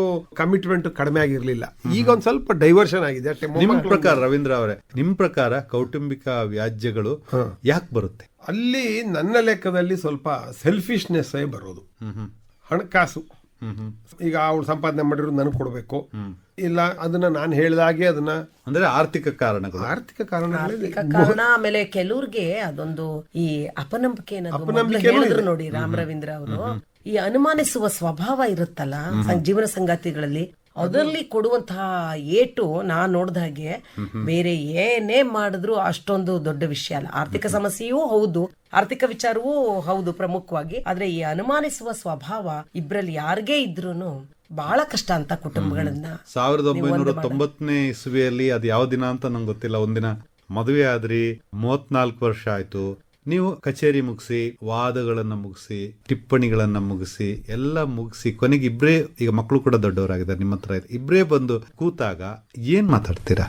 ಕಮಿಟ್ಮೆಂಟ್ ಕಡಿಮೆ ಆಗಿರ್ಲಿಲ್ಲ. ಈಗ ಒಂದ್ ಸ್ವಲ್ಪ ಡೈವರ್ಷನ್ ಆಗಿದೆ. ಅಷ್ಟೇ ನಿಮ್ ಪ್ರಕಾರ ರವೀಂದ್ರ ಅವರೇ ನಿಮ್ ಪ್ರಕಾರ ಕೌಟುಂಬಿಕ ವ್ಯಾಜ್ಯಗಳು ಯಾಕೆ ಬರುತ್ತೆ? ಅಲ್ಲಿ ನನ್ನ ಲೆಕ್ಕದಲ್ಲಿ ಸ್ವಲ್ಪ ಸೆಲ್ಫಿಶ್ನೆಸ್ ಬರೋದು. ಹಣಕಾಸು ಈಗ ಅವಳು ಸಂಪಾದನೆ ಮಾಡಿರೋದು ನನಗೆ ಕೊಡಬೇಕು. ಇಲ್ಲ ಅದನ್ನ ನಾನು ಹೇಳಿದಾಗೆ ಅದನ್ನ ಅಂದ್ರೆ ಆರ್ಥಿಕ ಕಾರಣಗಳು. ಆರ್ಥಿಕ ಕಾರಣ ಕಾರಣ ಆಮೇಲೆ ಕೆಲವ್ರಿಗೆ ಅದೊಂದು ಈ ಅಪನಂಬಿಕೆ ಹೇಳಿದ್ರು ನೋಡಿ ರಾಮ್ ರವೀಂದ್ರ ಅವರು. ಈ ಅನುಮಾನಿಸುವ ಸ್ವಭಾವ ಇರುತ್ತಲ್ಲ ಸಂ- ಜೀವನ ಸಂಗಾತಿಗಳಲ್ಲಿ ಅದರಲ್ಲಿ ಕೊಡುವಂತಹ ಏಟು ನಾನ್ ನೋಡಿದ ಹಾಗೆ ಬೇರೆ ಏನೇ ಮಾಡಿದ್ರು ಅಷ್ಟೊಂದು ದೊಡ್ಡ ವಿಷಯ ಅಲ್ಲ. ಆರ್ಥಿಕ ಸಮಸ್ಯೆಯೂ ಹೌದು. ಆರ್ಥಿಕ ವಿಚಾರವೂ ಹೌದು ಪ್ರಮುಖವಾಗಿ. ಆದ್ರೆ ಈ ಅನುಮಾನಿಸುವ ಸ್ವಭಾವ ಇಬ್ರಲ್ಲಿ ಯಾರಿಗೇ ಇದ್ರು ಬಹಳ ಕಷ್ಟ ಅಂತ ಕುಟುಂಬಗಳನ್ನ ಸಾವಿರದ ಒಂಬೈನೂರ ತೊಂಬತ್ತನೇ ಇಸ್ವಿಯಲ್ಲಿ ಅದು ಯಾವ ದಿನ ಅಂತ ನಂಗೆ ಗೊತ್ತಿಲ್ಲ. ಒಂದಿನ ಮದುವೆ ಆದ್ರಿ ಮೂವತ್ನಾಲ್ಕು ವರ್ಷ ಆಯ್ತು. ನೀವು ಕಚೇರಿ ಮುಗಿಸಿ ವಾದಗಳನ್ನು ಮುಗಿಸಿ ಟಿಪ್ಪಣಿಗಳನ್ನು ಮುಗಿಸಿ ಎಲ್ಲ ಮುಗಿಸಿ ಕೊನೆಗೆ ಇಬ್ಬರೇ ಈಗ ಮಕ್ಕಳು ಕೂಡ ದೊಡ್ಡವರಾಗಿದ್ದಾರೆ ನಿಮ್ಮ ಹತ್ರ ಇಬ್ಬರೇ ಇಬ್ರೇ ಬಂದು ಕೂತಾಗ ಏನ್ ಮಾತಾಡ್ತೀರಾ?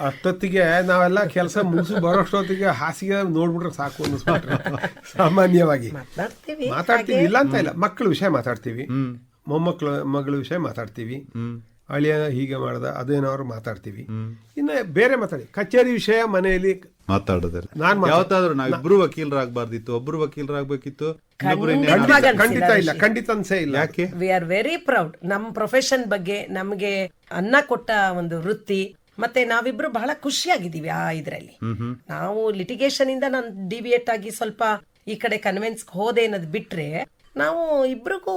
ಅಷ್ಟೊತ್ತಿಗೆ ನಾವೆಲ್ಲ ಕೆಲಸ ಮುಗಿಸಿ ಬರೋಷ್ಟೊತ್ತಿಗೆ ಹಾಸಿಗೆ ನೋಡ್ಬಿಟ್ರೆ ಸಾಕು ಅನ್ನಿಸ್ಬಿಟ್ರೆ. ಸಾಮಾನ್ಯವಾಗಿ. ಮಾತಾಡ್ತೀವಿ. ಇಲ್ಲ ಅಂತ ಇಲ್ಲ. ಮಕ್ಕಳ ವಿಷಯ ಮಾತಾಡ್ತೀವಿ. ಮೊಮ್ಮಕ್ಕಳ ಮಗಳ ವಿಷಯ ಮಾತಾಡ್ತೀವಿ. ಅಳಿಯ ಹೀಗೆ ಮಾಡ್ದ ಅದೇನಾದ್ರು ಮಾತಾಡ್ತೀವಿ. ಇನ್ನು ಬೇರೆ ಮಾತಾಡಿ. ಕಚೇರಿ ವಿಷಯ ಮನೆಯಲ್ಲಿ ಮಾತಾಡೋದಿಲ್ಲ. ನಾನ್ ಯಾವತ್ತಾದ್ರೂ ನಾವಿಬ್ರು ವಕೀಲರಾಗಬಾರ್ದಿತ್ತು ಒಬ್ರು ವಕೀಲರಾಗಬೇಕಿತ್ತು ಇನ್ನೊಬ್ರು ಖಂಡಿತ ಇಲ್ಲ ವಿಷಯ. ಖಂಡಿತ ಅನ್ಸೇ ಇಲ್ಲ. ಯಾಕೆ? ವಿ ಆರ್ ವೆರಿ ಪ್ರೌಡ್ ನಮ್ ಪ್ರೊಫೆಷನ್ ಬಗ್ಗೆ ನಮ್ಗೆ ಅನ್ನ ಕೊಟ್ಟ ಒಂದು ವೃತ್ತಿ ಮತ್ತೆ ನಾವಿಬ್ರು ಬಹಳ ಖುಷಿಯಾಗಿದ್ದೀವಿ ಆ ಇದ್ರಲ್ಲಿ. ನಾವು ಲಿಟಿಗೇಷನ್ ಇಂದ ನಾನು ಡಿವಿಯೇಟ್ ಆಗಿ ಸ್ವಲ್ಪ ಈ ಕಡೆ ಕನ್ವೆನ್ಸ್ ಹೋದೆ ಅನ್ನೋದು ಬಿಟ್ರೆ ನಾವು ಇಬ್ರಿಗೂ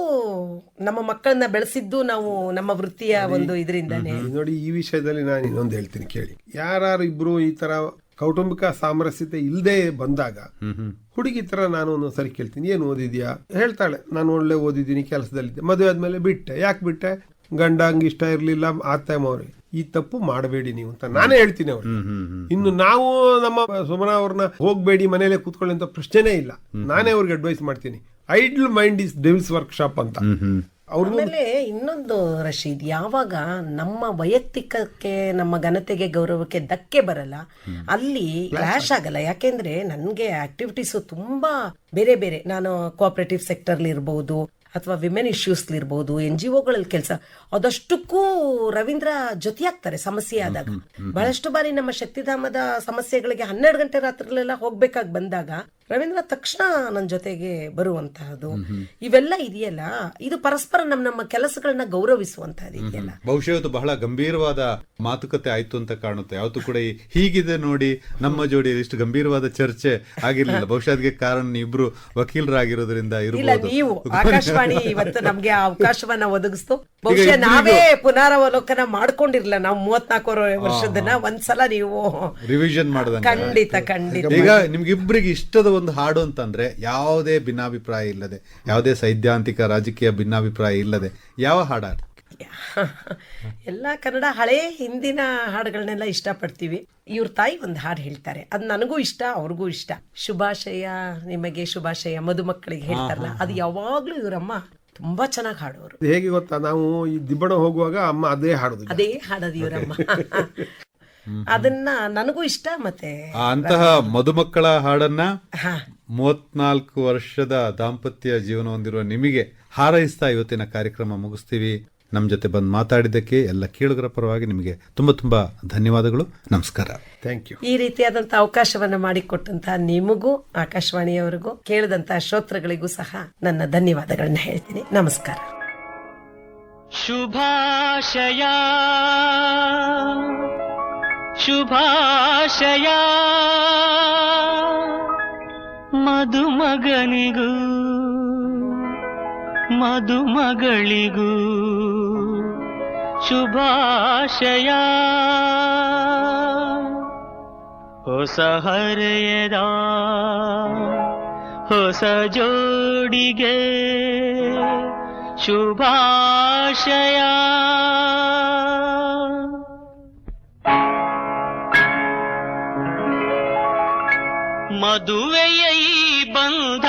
ನಮ್ಮ ಮಕ್ಕಳನ್ನ ಬೆಳೆಸಿದ್ದು ನಾವು ನಮ್ಮ ವೃತ್ತಿಯ ಒಂದು ಇದರಿಂದಾನೆ. ನೋಡಿ ಈ ವಿಷಯದಲ್ಲಿ ನಾನು ಇನ್ನೊಂದು ಹೇಳ್ತೀನಿ ಕೇಳಿ. ಯಾರು ಇಬ್ರು ಈ ತರ ಕೌಟುಂಬಿಕ ಸಾಮರಸ್ಯತೆ ಇಲ್ಲದೆ ಬಂದಾಗ ಹುಡುಗಿ ತರ ನಾನು ಒಂದೊಂದು ಸರಿ ಕೇಳ್ತೀನಿ ಏನು ಓದಿದ್ಯಾ? ಹೇಳ್ತಾಳೆ ನಾನು ಒಳ್ಳೆ ಓದಿದ್ದೀನಿ ಕೆಲಸದಲ್ಲಿದ್ದೆ ಮದುವೆ ಆದ್ಮೇಲೆ ಬಿಟ್ಟೆ ಯಾಕೆ ಬಿಟ್ಟೆ? ಗಂಡ ಹಂಗ ಇಷ್ಟ ಇರ್ಲಿಲ್ಲ ಆತ ಅವ್ರಿಗೆ ಈ ತಪ್ಪು ಮಾಡಬೇಡಿ ನೀವು ಅಂತ ನಾನೇ ಹೇಳ್ತೀನಿ ಅವ್ರು ಇನ್ನು ನಾವು ನಮ್ಮ ಸುಮನ ಅವ್ರನ್ನ ಹೋಗ್ಬೇಡಿ ಮನೇಲೆ ಕೂತ್ಕೊಳ್ಳಿ ಅಂತ ಪ್ರಶ್ನೆನೇ ಇಲ್ಲ. ನಾನೇ ಅವ್ರಿಗೆ ಅಡ್ವೈಸ್ ಮಾಡ್ತೀನಿ idle mind is devil's workshop ಅಂತ. ಆಮೇಲೆ ಇನ್ನೊಂದು ರಶೀದ್ ಯಾವಾಗ ನಮ್ಮ ವೈಯಕ್ತಿಕಕ್ಕೆ ನಮ್ಮ ಘನತೆಗೆ ಗೌರವಕ್ಕೆ ಧಕ್ಕೆ ಬರಲ್ಲ ಅಲ್ಲಿ ಕ್ಲಾಶ್ ಆಗಲ್ಲ. ಯಾಕೆಂದ್ರೆ ನನ್ಗೆ ಆಕ್ಟಿವಿಟೀಸ್ ತುಂಬಾ ಬೇರೆ ಬೇರೆ. ನಾನು ಕೋಆಪರೇಟಿವ್ ಸೆಕ್ಟರ್ ಇರ್ಬಹುದು ಅಥವಾ ವಿಮೆನ್ ಇಶ್ಯೂಸ್ ಇರ್ಬೋದು ಎನ್ ಜಿ ಒಗಳಲ್ಲಿ ಕೆಲಸ. ಅದಷ್ಟಕ್ಕೂ ರವೀಂದ್ರ ಜೊತೆಯಾಗ್ತಾರೆ ಸಮಸ್ಯೆ ಆದಾಗ. ಬಹಳಷ್ಟು ಬಾರಿ ನಮ್ಮ ಶಕ್ತಿಧಾಮದ ಸಮಸ್ಯೆಗಳಿಗೆ ಹನ್ನೆರಡು ಗಂಟೆ ರಾತ್ರಿಲೆಲ್ಲ ಹೋಗ್ಬೇಕಾಗಿ ಬಂದಾಗ ರವೀಂದ್ರ ತಕ್ಷಣ ನನ್ನ ಜೊತೆಗೆ ಬರುವಂತಹದ್ದು. ಇವೆಲ್ಲ ಇದೆಯಲ್ಲ? ಇದು ಪರಸ್ಪರ ನಮ್ಮ ನಮ್ಮ ಕೆಲಸಗಳನ್ನ ಗೌರವಿಸುವಂತಹದ್ದು ಇದೆಯಲ್ಲ? ಬಹುಶಃ ಬಹಳ ಗಂಭೀರವಾದ ಮಾತುಕತೆ ಆಯ್ತು ಅಂತ ಕಾಣುತ್ತೆ. ಯಾವತ್ತು ಕೂಡ ಹೀಗಿದೆ ನೋಡಿ ನಮ್ಮ ಜೋಡಿ ಇಷ್ಟು ಗಂಭೀರವಾದ ಚರ್ಚೆ ಆಗಿರ್ಲಿಲ್ಲ. ಬಹುಶಃ ಅದಕ್ಕೆ ಕಾರಣ ಇಬ್ರು ವಕೀಲರಾಗಿರೋದ್ರಿಂದ ಇರಬಹುದು ನೀವು ಆಕಾಶವಾಣಿ ಇವತ್ತು ನಮ್ಗೆ ಆ ಅವಕಾಶವನ್ನ ಒದಗಿಸ್ತು. ಬಹುಶಃ ನಾವೇ ಪುನರಾವಲೋಕನ ಮಾಡ್ಕೊಂಡಿರ್ಲಿಲ್ಲ. ನಾವು ಮೂವತ್ನಾಲ್ಕು ವರ್ಷದನ್ನ ಒಂದ್ಸಲ ನೀವು ರಿವಿಷನ್ ಮಾಡಿದ ಖಂಡಿತ ಖಂಡಿತ. ಈಗ ನಿಮ್ಗಿಬ್ರಿಗೆ ಇಷ್ಟದ ಒಂದು ಹಾಡು ಅಂತಂದ್ರೆ ಯಾವುದೇ ಭಿನ್ನಾಭಿಪ್ರಾಯ ಇಲ್ಲದೆ ಯಾವುದೇ ಸೈದ್ಧಾಂತಿಕ ರಾಜಕೀಯ ಭಿನ್ನಾಭಿಪ್ರಾಯ ಇಲ್ಲದೆ ಯಾವ ಹಾಡ ಎಲ್ಲ ಕನ್ನಡ ಹಳೇ ಹಿಂದಿನ ಹಾಡುಗಳನ್ನೆಲ್ಲ ಇಷ್ಟಪಡ್ತೀವಿ. ಇವ್ರ ತಾಯಿ ಒಂದು ಹಾಡು ಹೇಳ್ತಾರೆ. ಅದು ನನಗೂ ಇಷ್ಟ ಅವ್ರಿಗೂ ಇಷ್ಟ. ಶುಭಾಶಯ ನಿಮಗೆ ಶುಭಾಶಯ ಮದುಮಕ್ಕಳಿಗೆ ಹೇಳ್ತಾರಲ್ಲ ಅದು ಯಾವಾಗ್ಲೂ ಇವರಮ್ಮ ತುಂಬಾ ಚೆನ್ನಾಗಿ ಹಾಡೋರು. ಹೇಗೆ ಗೊತ್ತಾ ನಾವು ಈ ದಿಬ್ಬಣ ಹೋಗುವಾಗ ಅಮ್ಮ ಅದೇ ಹಾಡೋದು ಅದೇ ಹಾಡೋದು ಇವರಮ್ಮ. ಅದನ್ನ ನನಗೂ ಇಷ್ಟ ಮತ್ತೆ ಅಂತಹ ಮದುಮಕ್ಕಳ ಹಾಡನ್ನ ಹಾ. ಮೂವತ್ನಾಲ್ಕು ವರ್ಷದ ದಾಂಪತ್ಯ ಜೀವನ ಹೊಂದಿರುವ ನಿಮಗೆ ಹಾರೈಸ್ತಾ ಇವತ್ತಿನ ಕಾರ್ಯಕ್ರಮ ಮುಗಿಸ್ತೀವಿ. ನಮ್ಮ ಜೊತೆ ಬಂದು ಮಾತಾಡಿದ್ದಕ್ಕೆ ಎಲ್ಲ ಕೇಳುಗರ ಪರವಾಗಿ ನಿಮಗೆ ತುಂಬಾ ತುಂಬಾ ಧನ್ಯವಾದಗಳು. ನಮಸ್ಕಾರ. ಥ್ಯಾಂಕ್ ಯು ಈ ರೀತಿಯಾದಂತಹ ಅವಕಾಶವನ್ನ ಮಾಡಿಕೊಟ್ಟಂತಹ ನಿಮಗೂ ಆಕಾಶವಾಣಿಯವರಿಗೂ ಕೇಳಿದಂತಹ ಶ್ರೋತೃಗಳಿಗೂ ಸಹ ನನ್ನ ಧನ್ಯವಾದಗಳನ್ನ ಹೇಳ್ತೀನಿ. ನಮಸ್ಕಾರ. ಶುಭಾಶಯ. ಶುಭಾಶಯ. ಮಧುಮಗನಿಗೂ ಮಧುಮಗಳಿಗೂ ಶುಭಾಶಯ. ಹೊಸ ಹರೆಯದ ಹೊಸ ಜೋಡಿಗೆ ಶುಭಾಶಯ. ಮದುವೆಯ ಈ ಬಂಧ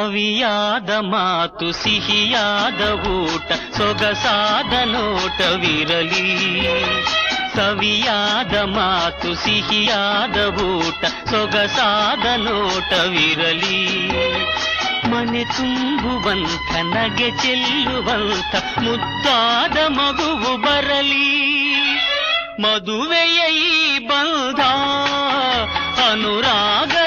ಸವಿಯಾದ ಮಾತು, ಸಿಹಿಯಾದ ಊಟ, ಸೊಗಸಾದ ನೋಟವಿರಲಿ. ಸವಿಯಾದ ಮಾತು, ಸಿಹಿಯಾದ ಊಟ, ಸೊಗಸಾದ ನೋಟವಿರಲಿ. ಮನೆ ತುಂಬುವಂತ ನಗೆ ಚೆಲ್ಲುವಂತ ಮುದ್ದಾದ ಮಗುವು ಬರಲಿ. ಮದುವೆಯ ಈ ಬಂಧ ಅನುರಾಗದ